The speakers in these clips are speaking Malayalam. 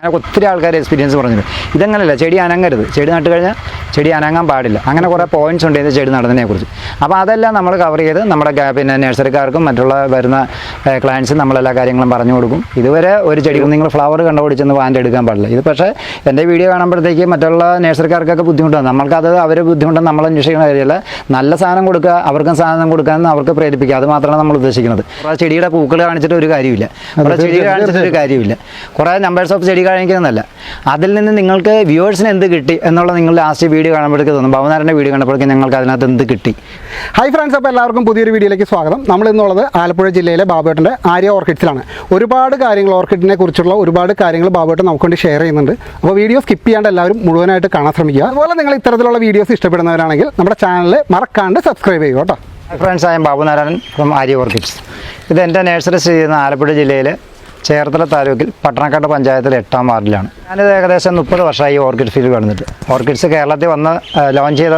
അങ്ങനെ ഒത്തിരി ആൾക്കാർ എക്സ്പീരിയൻസ് പറഞ്ഞിട്ടുണ്ട്. ഇതങ്ങനല്ല ചെടി അനങ്ങരുത്. ചെടി നട്ട് കഴിഞ്ഞാൽ ചെടി അനങ്ങാൻ പാടില്ല. അങ്ങനെ കുറേ പോയിന്റ്സ് ഉണ്ട് ഇത് ചെടി നടുന്നതിനെ കുറിച്ച് അപ്പോൾ അതെല്ലാം നമ്മൾ കവർ ചെയ്ത് നമ്മുടെ പിന്നെ നഴ്സറിക്കാർക്കും മറ്റുള്ള വരുന്ന ക്ലയൻസും നമ്മളെല്ലാ കാര്യങ്ങളും പറഞ്ഞു കൊടുക്കും. ഇതുവരെ ഒരു ചെടി നിങ്ങൾ ഫ്ലവർ കണ്ടുപിടിച്ചെന്ന് വാന്റെ എടുക്കാൻ പാടില്ല. ഇത് പക്ഷേ എന്റെ വീഡിയോ കാണുമ്പോഴത്തേക്ക് മറ്റുള്ള നഴ്സറിക്കാർക്കൊക്കെ ബുദ്ധിമുട്ടാണ്. നമ്മൾക്കത് അവർ ബുദ്ധിമുട്ടെന്ന് നമ്മൾ അന്വേഷിക്കുന്ന കാര്യമല്ല. നല്ല സാധനം കൊടുക്കുക അവർക്കും സാധനം കൊടുക്കാമെന്ന് അവർക്ക് പ്രേരിപ്പിക്കുക. അത് മാത്രമാണ് നമ്മൾ ഉദ്ദേശിക്കുന്നത്. കുറേ ചെടിയുടെ പൂക്കൾ കാണിച്ചിട്ട് ഒരു കാര്യമില്ല നമ്മുടെ ചെടി കാണിച്ചിട്ട് ഒരു കാര്യമില്ല കുറേ നമ്പേഴ്സ് ഓഫ് ചെടി കാണിക്കുന്നതല്ല. അതിൽ നിന്ന് നിങ്ങൾക്ക് വ്യൂവേഴ്സിന് എന്ത് കിട്ടി എന്നുള്ള നിങ്ങൾ ലാസ്റ്റ് വീഡിയോ കാണുമ്പോഴേക്ക് തോന്നും. ഭവനാരന്റെ വീഡിയോ കണ്ടപ്പോഴേക്കും ഞങ്ങൾക്ക് അതിനകത്ത് എന്ത് കിട്ടി? ഹൈ ഫ്രണ്ട്സ് അപ്പോൾ എല്ലാവർക്കും പുതിയൊരു വീഡിയോയിലേക്ക് സ്വാഗതം. നമ്മൾ ഇന്നുള്ളത് ആലപ്പുഴ ജില്ലയിലെ ബാബുവേട്ടന്റെ ആര്യ ഓർക്കിഡ്സിലാണ്. ഒരുപാട് കാര്യങ്ങൾ ഓർക്കിഡിനെ കുറിച്ചുള്ള ഒരുപാട് കാര്യങ്ങൾ ബാബുവേട്ടൻ നമുക്ക് വേണ്ടി ഷെയർ ചെയ്യുന്നുണ്ട്. അപ്പോൾ വീഡിയോ സ്കിപ്പ് ചെയ്യാണ്ട് എല്ലാവരും മുഴുവനായിട്ട് കാണാൻ ശ്രമിക്കുക. അതുപോലെ നിങ്ങൾ ഇത്തരത്തിലുള്ള വീഡിയോസ് ഇഷ്ടപ്പെടുന്നവരാണെങ്കിൽ നമ്മുടെ ചാനൽ മറക്കാണ്ട് സബ്സ്ക്രൈബ് ചെയ്യുക കേട്ടോ. ഫ്രണ്ട്സ് ആയ ബാബു നാരായണൻ ഫ്രം ആര്യ ഓർക്കിഡ്സ് ഇത് എന്റെ നഴ്സറി സ്ഥിതി ചെയ്യുന്ന ആലപ്പുഴ ജില്ലയിൽ ചേർത്തല താലൂക്കിൽ പട്ടണക്കാട് പഞ്ചായത്തിലെ എട്ടാം വാർഡിലാണ്. ഞാനിത് ഏകദേശം മുപ്പത് വർഷമായി ഈ ഓർക്കിഡ് ഫീൽഡ് കടന്നിട്ട്. ഓർക്കിഡ്സ് കേരളത്തിൽ വന്ന് ലോഞ്ച് ചെയ്ത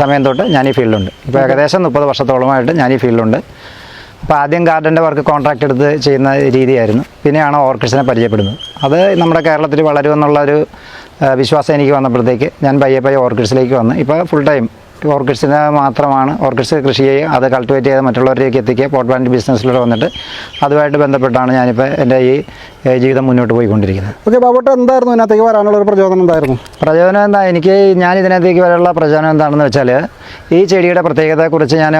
സമയം തൊട്ട് ഞാൻ ഈ ഫീൽഡിലുണ്ട്. ഇപ്പോൾ ഏകദേശം മുപ്പത് വർഷത്തോളമായിട്ട് ഞാൻ ഈ ഫീൽഡിലുണ്ട്. അപ്പോൾ ആദ്യം ഗാർഡന്റെ വർക്ക് കോൺട്രാക്ട് എടുത്ത് ചെയ്യുന്ന രീതിയായിരുന്നു. പിന്നെയാണ് ഓർക്കിഡ്സിനെ പരിചയപ്പെടുന്നത്. അത് നമ്മുടെ കേരളത്തിൽ വളരുമെന്നുള്ളൊരു ഒരു വിശ്വാസം എനിക്ക് വന്നപ്പോഴത്തേക്ക് ഞാൻ പയ്യെ പയ്യെ ഓർക്കിഡ്സിലേക്ക് വന്ന്. ഇപ്പോൾ ഫുൾ ടൈം ഓർക്കിഡ്സിനെ മാത്രമാണ് ഓർക്കിഡ്സ് കൃഷി ചെയ്യുക അത് കൾട്ടിവേറ്റ് ചെയ്ത് മറ്റുള്ളവരിലേക്ക് എത്തിക്കുക പോട്ട് പ്ലാന്റ് ബിസിനസ്സിലൂടെ വന്നിട്ട് അതുമായിട്ട് ബന്ധപ്പെട്ടാണ് ഞാനിപ്പോൾ എന്റെ ഈ ജീവിതം മുന്നോട്ട് പോയിക്കൊണ്ടിരിക്കുന്നത്. ഓക്കെ ബാബോട്ട് എന്തായിരുന്നു ഇതിനകത്തേക്ക് വരാനുള്ള ഒരു പ്രചോദനം എന്തായിരുന്നു? പ്രചോദനം എന്താ? എനിക്ക് ഞാൻ ഇതിനകത്തേക്ക് വരാനുള്ള പ്രചോദനം എന്താണെന്ന് വെച്ചാൽ ഈ ചെടിയുടെ പ്രത്യേകതയെക്കുറിച്ച് ഞാൻ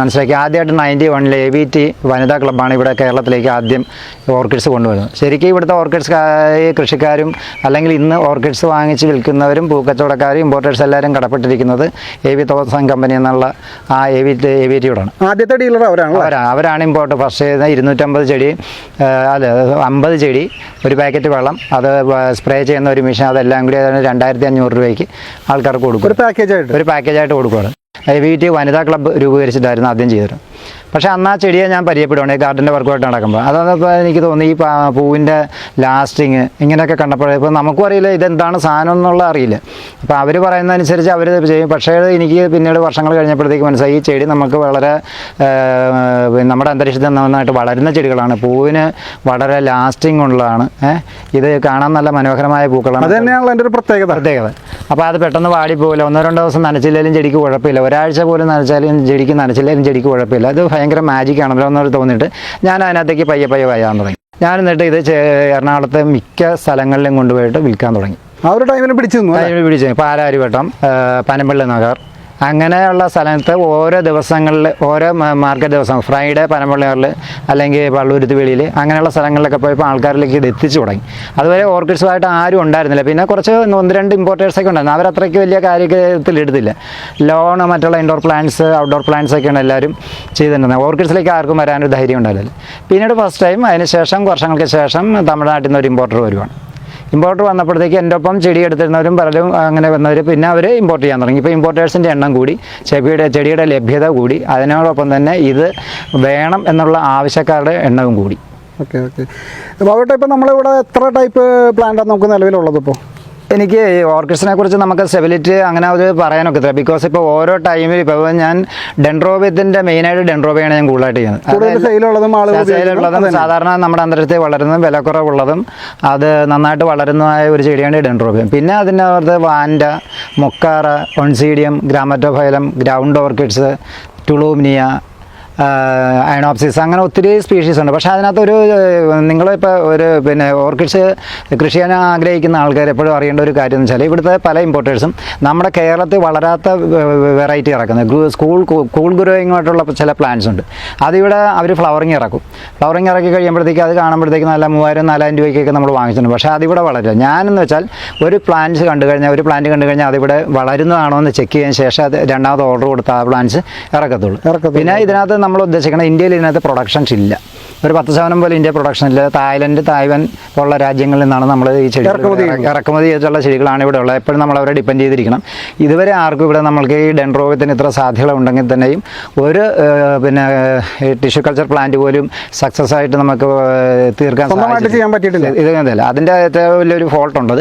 മനസ്സിലാക്കി. ആദ്യമായിട്ട് നയന്റി വണ്ണിൽ എ വി ടി വനിതാ ക്ലബ്ബാണ് ഇവിടെ കേരളത്തിലേക്ക് ആദ്യം ഓർക്കിഡ്സ് കൊണ്ടുവരുന്നത് ശരിക്കും ഇവിടുത്തെ ഓർക്കിഡ്സ് കൃഷിക്കാരും അല്ലെങ്കിൽ ഇന്ന് ഓർക്കിഡ്സ് വാങ്ങിച്ച് വിൽക്കുന്നവരും പൂക്കച്ചവടക്കാരും ഇമ്പോർട്ടേഴ്സ് എല്ലാവരും കടപ്പെട്ടിരിക്കുന്നത് എ വി തോമസൻ കമ്പനി എന്നുള്ള ആ എ വി എ വി ടിയോടാണ് ആദ്യത്തെ ഡീലർ അവരാണ് അവരാണ് അവരാണ് ഇമ്പോർട്ട് ഫസ്റ്റ് ചെയ്യുന്നത്. ഇരുന്നൂറ്റമ്പത് ചെടി അല്ല അമ്പത് ചെടി ഒരു പാക്കറ്റ് വെള്ളം അത് സ്പ്രേ ചെയ്യുന്ന ഒരു മെഷീൻ അതെല്ലാം കൂടി രണ്ടായിരത്തി അഞ്ഞൂറ് രൂപയ്ക്ക് ആൾക്കാർക്ക് കൊടുക്കും. ഒരു പാക്കേജായിട്ട് ഒരു പാക്കേജായിട്ട് കൊടുക്കുകയാണ് വീട്ടിൽ വനിതാ ക്ലബ്ബ് രൂപീകരിച്ചിട്ടായിരുന്നു ആദ്യം ചെയ്തത്. പക്ഷേ അന്ന് ആ ചെടിയെ ഞാൻ പരിചയപ്പെടുവാണ് ഗാർഡന്റെ വർക്കുമായിട്ട് നടക്കുമ്പോൾ അതാണിപ്പോൾ എനിക്ക് തോന്നി ഈ പൂവിന്റെ ലാസ്റ്റിങ് ഇങ്ങനെയൊക്കെ കണ്ടപ്പോഴേ ഇപ്പോൾ നമുക്കും അറിയില്ല ഇതെന്താണ് സാധനം എന്നുള്ള അറിയില്ല. അപ്പോൾ അവർ പറയുന്നതനുസരിച്ച് അവർ ചെയ്യും. പക്ഷേ എനിക്ക് പിന്നീട് വർഷങ്ങൾ കഴിഞ്ഞപ്പോഴത്തേക്ക് മനസ്സിലായി ഈ ചെടി നമുക്ക് വളരെ നമ്മുടെ അന്തരീക്ഷത്തിൽ നന്നായിട്ട് വളരുന്ന ചെടികളാണ്. പൂവിന് വളരെ ലാസ്റ്റിംഗ് ഉള്ളതാണ്. ഇത് കാണാൻ നല്ല മനോഹരമായ പൂക്കളാണ്. അത് തന്നെയാണല്ലോ എന്റെ ഒരു പ്രത്യേകത. പ്രത്യേകത. അപ്പോൾ അത് പെട്ടെന്ന് വാടിപ്പോകില്ല ഒന്നോ രണ്ടോ ദിവസം നനച്ചില്ലെങ്കിലും ചെടിക്ക് കുഴപ്പമില്ല. ഒരാഴ്ച പോലും നനച്ചാലും ചെടിക്ക് നനച്ചില്ലെങ്കിലും ചെടിക്ക് കുഴപ്പമില്ല. അത് ഭയങ്കര മാജിക് ആണല്ലോ എന്നൊരു തോന്നിയിട്ട് ഞാൻ അതിനകത്തേക്ക് പയ്യെ പയ്യെ വയ്യാൻ തുടങ്ങി. ഞാൻ എന്നിട്ട് ഇത് എറണാകുളത്തെ മിക്ക സ്ഥലങ്ങളിലും കൊണ്ടുപോയിട്ട് വിൽക്കാൻ തുടങ്ങി. ആ ഒരു ടൈമിൽ പിടിച്ചു? പിടിച്ചു പാലാരിവട്ടം പനമ്പള്ളി നഗർ അങ്ങനെയുള്ള സ്ഥലത്ത് ഓരോ ദിവസങ്ങളിൽ ഓരോ മാർക്കറ്റ് ദിവസം ഫ്രൈഡേ പനമ്പള്ളിയാറിൽ അല്ലെങ്കിൽ പള്ളൂരുത്ത് വെളിയിൽ അങ്ങനെയുള്ള സ്ഥലങ്ങളിലൊക്കെ പോയപ്പോൾ ആൾക്കാരിലേക്ക് ഇത് എത്തിച്ചു തുടങ്ങി. അതുവരെ ഓർക്കിഡ്സുമായിട്ട് ആരും ഉണ്ടായിരുന്നില്ല. പിന്നെ കുറച്ച് ഒന്ന് രണ്ട് ഇമ്പോർട്ടേഴ്സൊക്കെ ഉണ്ടായിരുന്നു. അവരത്രയ്ക്ക് വലിയ കാര്യത്തിൽ എടുത്തില്ല. ലോൺ മറ്റുള്ള ഇൻഡോർ പ്ലാന്റ്സ് ഔട്ട്ഡോർ പ്ലാന്റ്സ് ഒക്കെയാണ് എല്ലാവരും ചെയ്തിട്ടുണ്ടായിരുന്നത് ഓർക്കിഡ്സിലേക്ക് ആർക്കും വരാനൊരു ധൈര്യം ഉണ്ടായിരുന്നില്ല. പിന്നീട് ഫസ്റ്റ് ടൈം അതിന് ശേഷം വർഷങ്ങൾക്ക് ശേഷം തമിഴ്നാട്ടിൽ നിന്ന് ഒരു ഇമ്പോർട്ടർ വരുവാണ്. ഇമ്പോർട്ടർ വന്നപ്പോഴത്തേക്ക് എന്റെ ഒപ്പം ചെടി എടുത്തിരുന്നവരും പലരും അങ്ങനെ വന്നവർ. പിന്നെ അവർ ഇമ്പോർട്ട് ചെയ്യാൻ തുടങ്ങി. ഇപ്പോൾ ഇമ്പോർട്ടേഴ്സിന്റെ എണ്ണം കൂടി ചെടിയുടെ ചെടിയുടെ ലഭ്യത കൂടി. അതിനോടൊപ്പം തന്നെ ഇത് വേണം എന്നുള്ള ആവശ്യക്കാരുടെ എണ്ണവും കൂടി. Okay okay. അപ്പോൾ അവിടെ ഇപ്പോൾ നമ്മളിവിടെ എത്ര ടൈപ്പ് പ്ലാന്റാണ് നമുക്ക് നിലവിലുള്ളത് ഇപ്പോൾ എനിക്ക് ഓർക്കിഡ്സിനെ കുറിച്ച് നമുക്ക് സ്റ്റെബിലിറ്റി അങ്ങനെ ഒരു പറയാനൊക്കത്തില്ല. ബിക്കോസ് ഇപ്പോൾ ഓരോ ടൈമിൽ ഇപ്പോൾ ഞാൻ ഡെൻഡ്രോബിയത്തിന്റെ മെയിനായിട്ട് ഡെൻഡ്രോബിയാണ് ഞാൻ കൂടുതലായിട്ട് ചെയ്യുന്നത്. സെയിലുള്ളതും സാധാരണ നമ്മുടെ അന്തരത്തിൽ വളരുന്നതും വിലക്കുറവുള്ളതും അത് നന്നായിട്ട് വളരുന്നതായ ഒരു ചെടിയാണ് ഡെൻഡ്രോബിയം. പിന്നെ അതിനകത്ത് vanda mokara oncidium grammatophyllum ground orchids tolumnia ionopsis അങ്ങനെ ഒത്തിരി സ്പീഷീസ് ഉണ്ട്. പക്ഷേ അതിനകത്ത് ഒരു നിങ്ങളിപ്പോൾ ഒരു പിന്നെ ഓർക്കിഡ്സ് കൃഷി ചെയ്യാൻ ആഗ്രഹിക്കുന്ന ആൾക്കാർ എപ്പോഴും അറിയേണ്ട ഒരു കാര്യം എന്ന് വെച്ചാൽ ഇവിടുത്തെ പല ഇമ്പോർട്ടേഴ്സും നമ്മുടെ കേരളത്തിൽ വളരാത്ത വെറൈറ്റി ഇറക്കുന്നത്. സ്കൂൾ സ്കൂൾ ഗ്രോയിങ്ങുമായിട്ടുള്ള കൂൾ ഗ്രോയിങ് ആയിട്ടുള്ള ചില പ്ലാന്റ്സ് ഉണ്ട്. അതിവിടെ അവർ ഫ്ലവറിങ് ഇറക്കും. ഫ്ലവറിങ് ഇറക്കി കഴിയുമ്പോഴത്തേക്ക് അത് കാണുമ്പോഴത്തേക്ക് നല്ല മൂവായിരം നാലായിരം രൂപയ്ക്കൊക്കെ നമ്മൾ വാങ്ങിച്ചിട്ടുണ്ട്. പക്ഷേ അതിവിടെ വളരില്ല ഞാനെന്ന് വെച്ചാൽ ഒരു പ്ലാന്റ്സ് കണ്ടു കഴിഞ്ഞാൽ ഒരു പ്ലാന്റ് കണ്ടു കഴിഞ്ഞാൽ അതിവിടെ വളരുന്നതാണോ എന്ന് ചെക്ക് ചെയ്യാൻ ശേഷം അത് രണ്ടാമത് ഓർഡർ കൊടുത്ത ആ പ്ലാന്റ്സ് ഇറക്കത്തുള്ളൂ. ഇറക്കത്തുള്ളൂ. പിന്നെ ഇതിനകത്ത് നമ്മൾ ഉദ്ദേശിക്കുന്നത് ഇന്ത്യയിൽ ഇതിനകത്ത് പ്രൊഡക്ഷൻസ് ഇല്ല. ഒരു പത്ത് ശതമാനം പോലെ ഇന്ത്യ പ്രൊഡക്ഷൻ ഇല്ല തായ്ലൻഡ് തായ്വാൻ പോലുള്ള രാജ്യങ്ങളിൽ നിന്നാണ് നമ്മൾ ഈ ചെടി ഇറക്കുമതി ചെയ്തിട്ടുള്ള ചെടികളാണ് ഇവിടെ ഉള്ളത്. എപ്പോഴും നമ്മൾ അവരെ ഡിപ്പെൻഡ് ചെയ്തിരിക്കണം. ഇതുവരെ ആർക്കും ഇവിടെ നമ്മൾക്ക് ഈ ഡെൻഡ്രോഗത്തിന് ഇത്ര സാധ്യത ഉണ്ടെങ്കിൽ തന്നെയും ഒരു പിന്നെ ടിഷ്യൂ കൾച്ചർ പ്ലാന്റ് പോലും സക്സസ് ആയിട്ട് നമുക്ക് തീർക്കാൻ. ചെയ്യാൻ പറ്റിയിട്ടില്ല. ഇത് ഇതല്ല അതിന്റെ ഏറ്റവും വലിയൊരു ഫോൾട്ട് ഉണ്ട്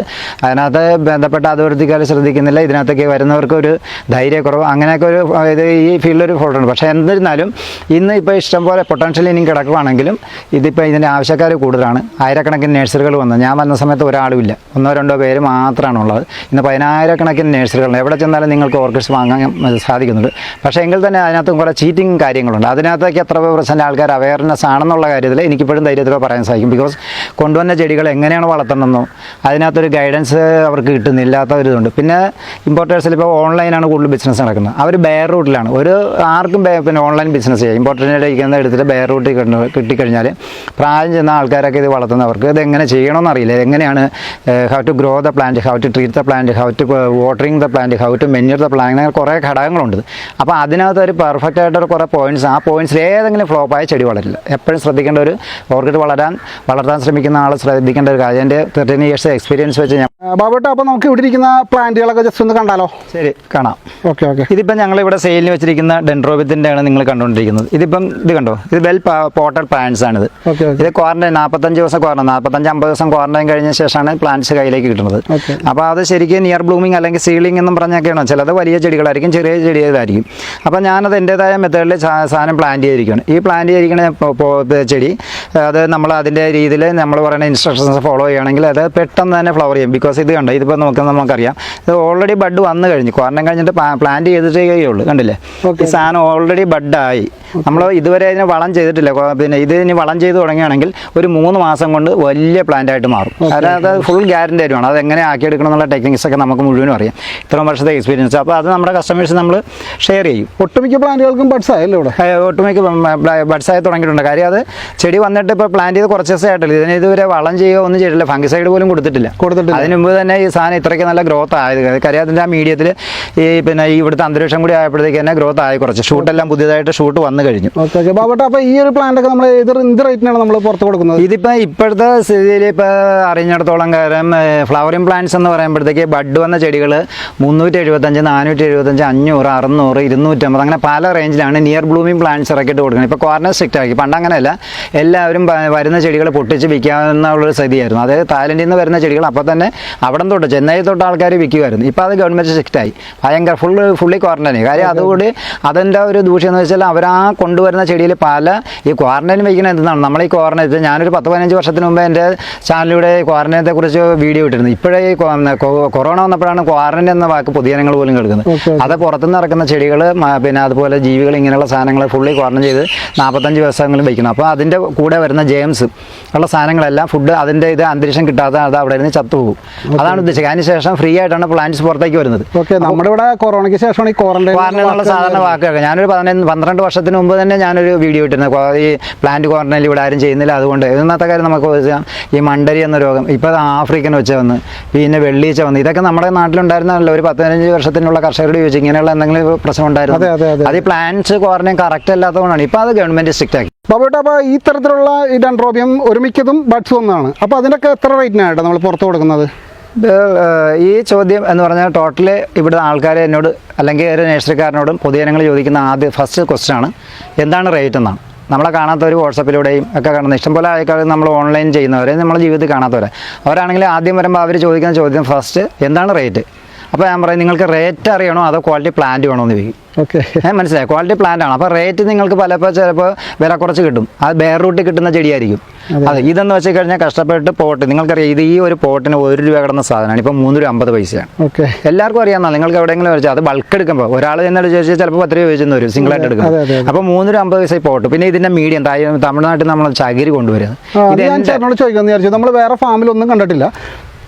അതിനകത്ത് ബന്ധപ്പെട്ട അതോറിറ്റിക്കാർ ശ്രദ്ധിക്കുന്നില്ല. ഇതിനകത്തേക്ക് വരുന്നവർക്ക് ഒരു ധൈര്യക്കുറവ് അങ്ങനെയൊക്കെ ഒരു ഇത് ഈ ഫീൽഡിൽ ഒരു ഫോൾട്ട് ഉണ്ട്. പക്ഷേ എന്നിരുന്നാലും ഇന്ന് ഇപ്പോൾ ഇഷ്ടംപോലെ പൊട്ടൻഷ്യൽ ഇനിയും കിടക്കുവാണെങ്കിലും എങ്കിലും ഇതിപ്പോൾ ഇതിന്റെ ആവശ്യക്കാർ കൂടുതലാണ്. ആയിരക്കണക്കിന് നഴ്സറികൾ വന്നു. ഞാൻ വന്ന സമയത്ത് ഒരാളുമില്ല. ഒന്നോ രണ്ടോ പേര് മാത്രമാണ് ഉള്ളത് ഇന്ന് പതിനായിരക്കണക്കിന് നഴ്സറികളുണ്ട് എവിടെ ചെന്നാലും നിങ്ങൾക്ക് ഓർക്കിഡ്സ് വാങ്ങാൻ സാധിക്കുന്നുണ്ട്. പക്ഷേ എങ്കിൽ തന്നെ അതിനകത്തും കുറേ ചീറ്റിംഗ് കാര്യങ്ങളുണ്ട്. അതിനകത്തേക്ക് എത്ര പെർസെന്റ് ആൾക്കാർ അവയർനെസ് ആണെന്നുള്ള കാര്യത്തിൽ എനിക്കിപ്പോഴും ധൈര്യത്തോടെ പറയാൻ സാധിക്കും. ബിക്കോസ് കൊണ്ടുവന്ന ചെടികൾ എങ്ങനെയാണ് വളർത്തണമെന്നോ അതിനകത്തൊരു ഗൈഡൻസ് അവർക്ക് കിട്ടുന്നില്ലാത്ത ഒരു പിന്നെ ഇമ്പോർട്ടേഴ്സിൽ ഇപ്പോൾ ഓൺലൈനാണ് കൂടുതൽ ബിസിനസ് നടക്കുന്നത്. അവർ ബെയർ റൂട്ടിലാണ് ഒരു ആർക്കും പിന്നെ ഓൺലൈൻ ബിസിനസ് ചെയ്യാം. ഇമ്പോർട്ടന്റ് ഇരിക്കുന്ന എടുത്തിട്ട് ബെയർ റൂട്ടിൽ കിട്ടിക്കഴിഞ്ഞാൽ പ്രായം ചെന്ന ആൾക്കാരൊക്കെ ഇത് വളർത്തുന്നവർക്ക് ഇത് എങ്ങനെ ചെയ്യണമെന്ന് അറിയില്ല എങ്ങനെയാണ് how to grow the plant how to treat the plant how to watering the plant how to manure the plant അങ്ങനെ കുറേ ഘടകങ്ങളുണ്ട്. അപ്പോൾ അതിനകത്ത് ഒരു പെർഫെക്റ്റ് ആയിട്ടൊരു കുറേ പോയിന്റ്സ് ആ പോയിന്റ്സിൽ ഏതെങ്കിലും ഫ്ലോപ്പായ ചെടി വളരില്ല. എപ്പോഴും ശ്രദ്ധിക്കേണ്ട ഒരു ഓർക്കിഡ് വളരാൻ വളർത്താൻ ശ്രമിക്കുന്ന ആൾ ശ്രദ്ധിക്കേണ്ട ഒരു കാര്യം. എന്റെ തേർട്ടീൻ ഇയേഴ്സ് എക്സ്പീരിയൻസ് വെച്ച് ഞാൻ ബാബോട്ടോ അപ്പോൾ നമുക്ക് ഇവിടെ ഇരിക്കുന്ന പ്ലാന്റുകളൊക്കെ ജസ്റ്റ് ഒന്ന് കണ്ടാലോ? ശരി കാണാം. Okay okay. ഇതിപ്പം ഞങ്ങൾ ഇവിടെ സെയിലിന് വെച്ചിരിക്കുന്ന ഡെൻഡ്രോബിത്തിന്റെ ആണ് നിങ്ങൾ കണ്ടുകൊണ്ടിരിക്കുന്നത്. ഇതിപ്പം ഇത് കണ്ടോ? ഇത് വെൽ പോട്ടൽ പ്ലാന്റ്സ് ആണിത്. ഇത് ക്വാറന്റൈൻ നാൽപ്പത്തഞ്ച് ദിവസം ക്വാറന്റൈൻ നാൽപ്പത്തഞ്ച് അമ്പത് ദിവസം ക്വാറന്റൈൻ കഴിഞ്ഞ ശേഷമാണ് പ്ലാന്റ്സ് കയ്യിലേക്ക് കിട്ടുന്നത്. അപ്പോൾ അത് ശരിക്കും നിയർ ബ്ലൂമിംഗ് അല്ലെങ്കിൽ സീലിംഗ് എന്നും പറഞ്ഞൊക്കെയാണ്. ചിലത് വലിയ ചെടികളായിരിക്കും ചെറിയ ചെടികളായിരിക്കും. അപ്പോൾ ഞാനത് എന്റെതായ മെത്തേഡിൽ സാധനം പ്ലാന്റ് ചെയ്തിരിക്കുകയാണ്. ഈ പ്ലാന്റ് ചെയ്തിരിക്കുന്ന ചെടി അത് നമ്മൾ അതിന്റെ രീതിയിൽ നമ്മൾ പറയുന്ന ഇൻസ്ട്രക്ഷൻസ് ഫോളോ ചെയ്യുകയാണെങ്കിൽ അത് പെട്ടെന്ന് തന്നെ ഫ്ലവർ ചെയ്യും. ബിക്കോസ് ഇത് കണ്ടോ ഇതിപ്പോൾ നമുക്ക് നമുക്കറിയാം. ഇത് ഓൾറെഡി ബഡ് വന്നു കഴിഞ്ഞു. ക്വാറന്റൈൻ കഴിഞ്ഞിട്ട് പ്ലാന്റ് ചെയ്തിട്ടേ ഉള്ളൂ കണ്ടില്ലേ. ഈ സാധനം ഓൾറെഡി ബഡായി നമ്മൾ ഇതുവരെ ഇതിനെ വളം ചെയ്തിട്ടില്ല. പിന്നെ ഇത് ഇനി വളം ചെയ്ത് തുടങ്ങുകയാണെങ്കിൽ ഒരു മൂന്ന് മാസം കൊണ്ട് വലിയ പ്ലാന്റ് ആയിട്ട് മാറും. അതായത് ഫുൾ ഗ്യാരണ്ടി ആയിരുന്നു അത് എങ്ങനെ ആക്കിയെടുക്കണം എന്നുള്ള ടെക്നിക്സ് ഒക്കെ നമുക്ക് മുഴുവനും അറിയാം. ഇത്രയും വർഷത്തെ എക്സ്പീരിയൻസ് അപ്പോൾ അത് നമ്മുടെ കസ്റ്റമേഴ്സ് നമ്മൾ ഷെയർ ചെയ്യും. ഒട്ടുമിക്ക പ്ലാന്റുകൾക്കും ബഡ്സ് ആയല്ലോ ഇവിടെ? ഒട്ടുമിക്ക ബഡ്സ് ആയി തുടങ്ങിയിട്ടുണ്ട്. കാര്യം അത് ചെടി വന്നിട്ട് ഇപ്പോൾ പ്ലാന്റ് ചെയ്ത് കുറച്ച് ദിവസം ആയിട്ടില്ല. ഇതിന് ഇതുവരെ വളം ചെയ്യുകയോ ഒന്നും ചെയ്തിട്ടില്ല. ഫംഗിസൈഡ് പോലും കൊടുത്തിട്ടില്ല. കൊടുത്തിട്ടില്ല. അതിന് മുമ്പ് തന്നെ ഈ സാധനം ഇത്രയ്ക്ക് നല്ല ഗ്രോത്ത് ആയത്. കാര്യം അതിന്റെ ആ മീഡിയത്തിൽ ഈ പിന്നെ ഇവിടുത്തെ അന്തരീക്ഷം കൂടി ആയപ്പോഴത്തേക്ക് തന്നെ ഗ്രോത്ത് ആയി കുറച്ച്. ഷൂട്ടെല്ലാം പുതിയതായിട്ട് ഷൂട്ട് വന്നു കഴിഞ്ഞു. ഓക്കെ ഓക്കെ ബാബുട്ട അപ്പോൾ ഈ ഒരു പ്ലാന്റ് ഒക്കെ നമ്മൾ ഇത് എന്ത് റേറ്റിനാണ് നമ്മൾ പുറത്ത് കൊടുക്കുന്നത്? ഇതിപ്പോൾ ഇപ്പോഴത്തെ സ്ഥിതിയിൽ ഇപ്പോൾ അറിഞ്ഞിടത്തോളം കാര്യം ഫ്ലവറിംഗ് പ്ലാന്റ്സ് എന്ന് പറയുമ്പോഴത്തേക്ക് ബഡ് വന്ന ചെടികൾ മുന്നൂറ്റി എഴുപത്തഞ്ച് നാനൂറ്റി എഴുപത്തഞ്ച് അഞ്ഞൂറ് അറുന്നൂറ് ഇരുന്നൂറ്റമ്പത് അങ്ങനെ പല റേഞ്ചിലാണ് നിയർ ബ്ലൂമിംഗ് പ്ലാന്റ്സ് ഇറക്കിയിട്ട് കൊടുക്കുന്നത്. ഇപ്പോൾ കോർണർ സ്ട്രിക്റ്റ് ആക്കി. പണ്ട് അങ്ങനെയല്ല. എല്ലാവരും വരുന്ന ചെടികൾ പൊട്ടിച്ച് വിൽക്കാവുന്നുള്ളൊരു സ്ഥിതിയായിരുന്നു. അതായത് തായ്ലൻഡിൽ നിന്ന് വരുന്ന ചെടികൾ അപ്പോൾ തന്നെ അവിടെ തൊട്ട് ചെന്നൈ തൊട്ട് ആൾക്കാർ വിൽക്കുമായിരുന്നു ഇപ്പോൾ അത് ഗവൺമെന്റ് സ്ട്രിക്റ്റായി ഭയങ്കര ഫുള്ള് ഫുള്ളി ക്വാറന്റൈൻ കാര്യം അതുകൂടി അതിന്റെ ഒരു ദൂഷ്യം എന്ന് വെച്ചാൽ അവർ ആ കൊണ്ടുവരുന്ന ചെടിയിൽ പല ഈ ക്വാറന്റൈൻ വയ്ക്കുന്നത് എന്താണ് നമ്മൾ ഈ ക്വാറന്റൈൻ ഞാനൊരു പത്ത് പതിനഞ്ച് വർഷത്തിന് മുമ്പ് എന്റെ ചാനലിലൂടെ ക്വാറന്റൈനത്തെ കുറിച്ച് വീഡിയോ ഇട്ടിരുന്നു. ഇപ്പോഴേ കൊറോണ വന്നപ്പോഴാണ് ക്വാറന്റൈൻ എന്ന വാക്ക് പുതിയ പൊതുജനങ്ങൾ പോലും കേൾക്കുന്നത്. അത് പുറത്തുനിന്ന് ഇറക്കുന്ന ചെടികൾ പിന്നെ അതുപോലെ ജീവികൾ ഇങ്ങനെയുള്ള സാധനങ്ങൾ ഫുള്ളി ക്വാറന്റൈൻ ചെയ്ത് നാൽപ്പത്തഞ്ച് ദിവസങ്ങളിൽ വയ്ക്കണം അപ്പോൾ അതിന്റെ കൂടെ വരുന്ന ജെയിംസ് ഉള്ള സാധനങ്ങളെല്ലാം ഫുഡ് അതിന്റെ ഇത് അന്തരീക്ഷം കിട്ടാതെ അത് അവിടെ നിന്ന് ചത്തുപോകും അതാണ് ഉദ്ദേശിച്ചത്. അതിന് ശേഷം ഫ്രീ ആയിട്ടാണ് പ്ലാന്റ്സ് പുറത്തേക്ക് വരുന്നത്. ഓക്കെ നമ്മുടെ ഇവിടെ കൊറോണയ്ക്ക് ശേഷമാണ് ഈ ക്വാറന്റൈൻ എന്നുള്ള സാധാരണ വാക്കുകൾ ഞാനൊരു പതിനഞ്ച് പന്ത്രണ്ട് വർഷത്തിന് മുമ്പ് തന്നെ ഞാനൊരു വീഡിയോ ഇട്ടിരുന്നു. ഈ പ്ലാന്റ് ക്വാറന്റൈനിൽ ഇവിടെ ആരും ചെയ്യുന്നില്ല. അതുകൊണ്ട് ഇന്നത്തെ കാര്യം നമുക്ക് ചോദിച്ചാൽ ഈ മണ്ടരി എന്ന രോഗം ഇപ്പോൾ ആഫ്രിക്കൻ വെച്ച വന്ന് പിന്നെ വെള്ളീച്ച വന്ന് ഇതൊക്കെ നമ്മുടെ നാട്ടിലുണ്ടായിരുന്നല്ലോ. ഒരു പതിനഞ്ച് വർഷത്തിനുള്ള കർഷകരോട് ചോദിച്ചു ഇങ്ങനെയുള്ള എന്തെങ്കിലും പ്രശ്നം ഉണ്ടായിരുന്നു. അതെ, അതെ. അത് ഈ പ്ലാന്റ്സ് ക്വാറന്റൈൻ കറക്റ്റ് അല്ലാത്തതുകൊണ്ടാണ്. ഇപ്പോൾ അത് ഗവൺമെന്റ് സ്ട്രിക്റ്റ് ആക്കി. ബാബുട്ട അപ്പോൾ ഈ തരത്തിലുള്ള ഈ ഡൺട്രോബിയം ഒരുമിക്കതും ബഡ്സും ഒന്നാണ്. അപ്പോൾ അതിനൊക്കെ എത്ര റേറ്റിനായിട്ടാണ് നമ്മൾ പുറത്ത് കൊടുക്കുന്നത്? ഈ ചോദ്യം എന്ന് പറഞ്ഞാൽ ടോട്ടലി ഇവിടെ ആൾക്കാർ എന്നോട് അല്ലെങ്കിൽ ഒരു നേഴ്സറിക്കാരനോടും പൊതുജനങ്ങൾ ചോദിക്കുന്ന ആദ്യ ഫസ്റ്റ് ക്വസ്റ്റ്യൻ ആണ്. എന്താണ് റേറ്റ് എന്നാണ്. നമ്മളെ കാണാത്തവർ വാട്സപ്പിലൂടെയും ഒക്കെ കാണുന്ന ഇഷ്ടംപോലെ ആൾക്കാർ നമ്മൾ ഓൺലൈൻ ചെയ്യുന്നവരെ നമ്മളെ ജീവിതത്തിൽ കാണാത്തവരെ. അവരാണെങ്കിൽ ആദ്യം വരുമ്പോൾ അവർ ചോദിക്കുന്ന ചോദ്യം ഫസ്റ്റ് എന്താണ് റേറ്റ് അപ്പോൾ ഞാൻ പറയും നിങ്ങൾക്ക് റേറ്റ് അറിയണോ അതോ ക്വാളിറ്റി പ്ലാന്റ് വേണോ എന്ന് ചോദിക്കും. ഓക്കെ ഞാൻ മനസ്സിലായി? ക്വാളിറ്റി പ്ലാന്റ് ആണ്. അപ്പോൾ റേറ്റ് നിങ്ങൾക്ക് പലപ്പോൾ ചിലപ്പോൾ വില കുറച്ച് കിട്ടും. അത് ബെയർ റൂട്ടിൽ കിട്ടുന്ന ചെടിയായിരിക്കും. അതെ. ഇതെന്ന് വെച്ച് കഴിഞ്ഞാൽ കഷ്ടപ്പെട്ട് പോട്ട് നിങ്ങൾക്കറിയാം ഇത് ഈ ഒരു പോട്ടിന് ഒരു രൂപ കിടന്ന സാധനമാണ്. ഇപ്പോൾ മൂന്ന് രൂപ അമ്പത് പൈസയാണ്. ഓക്കെ എല്ലാവർക്കും അറിയാമെന്നാ നിങ്ങൾക്ക് എവിടെയെങ്കിലും വെച്ചാൽ അത് ബൾക്ക് എടുക്കുമ്പോൾ ഒരാൾ എന്നോട് ചോദിച്ചാൽ ചിലപ്പോൾ പത്ത് രൂപ ചോദിച്ചെന്ന് വരും സിംഗിളായിട്ട് ആയിട്ട് എടുക്കും. അപ്പോൾ മൂന്ന് രൂപ അമ്പത് പൈസ പോട്ട്. പിന്നെ ഇതിന്റെ മീഡിയം തമിഴ്നാട്ടിൽ നമ്മൾ ചകിരി കൊണ്ടുവരുന്നത്. ഇത് വിചാരിച്ചു. നമ്മൾ വേറെ ഫാമിലൊന്നും കണ്ടിട്ടില്ല.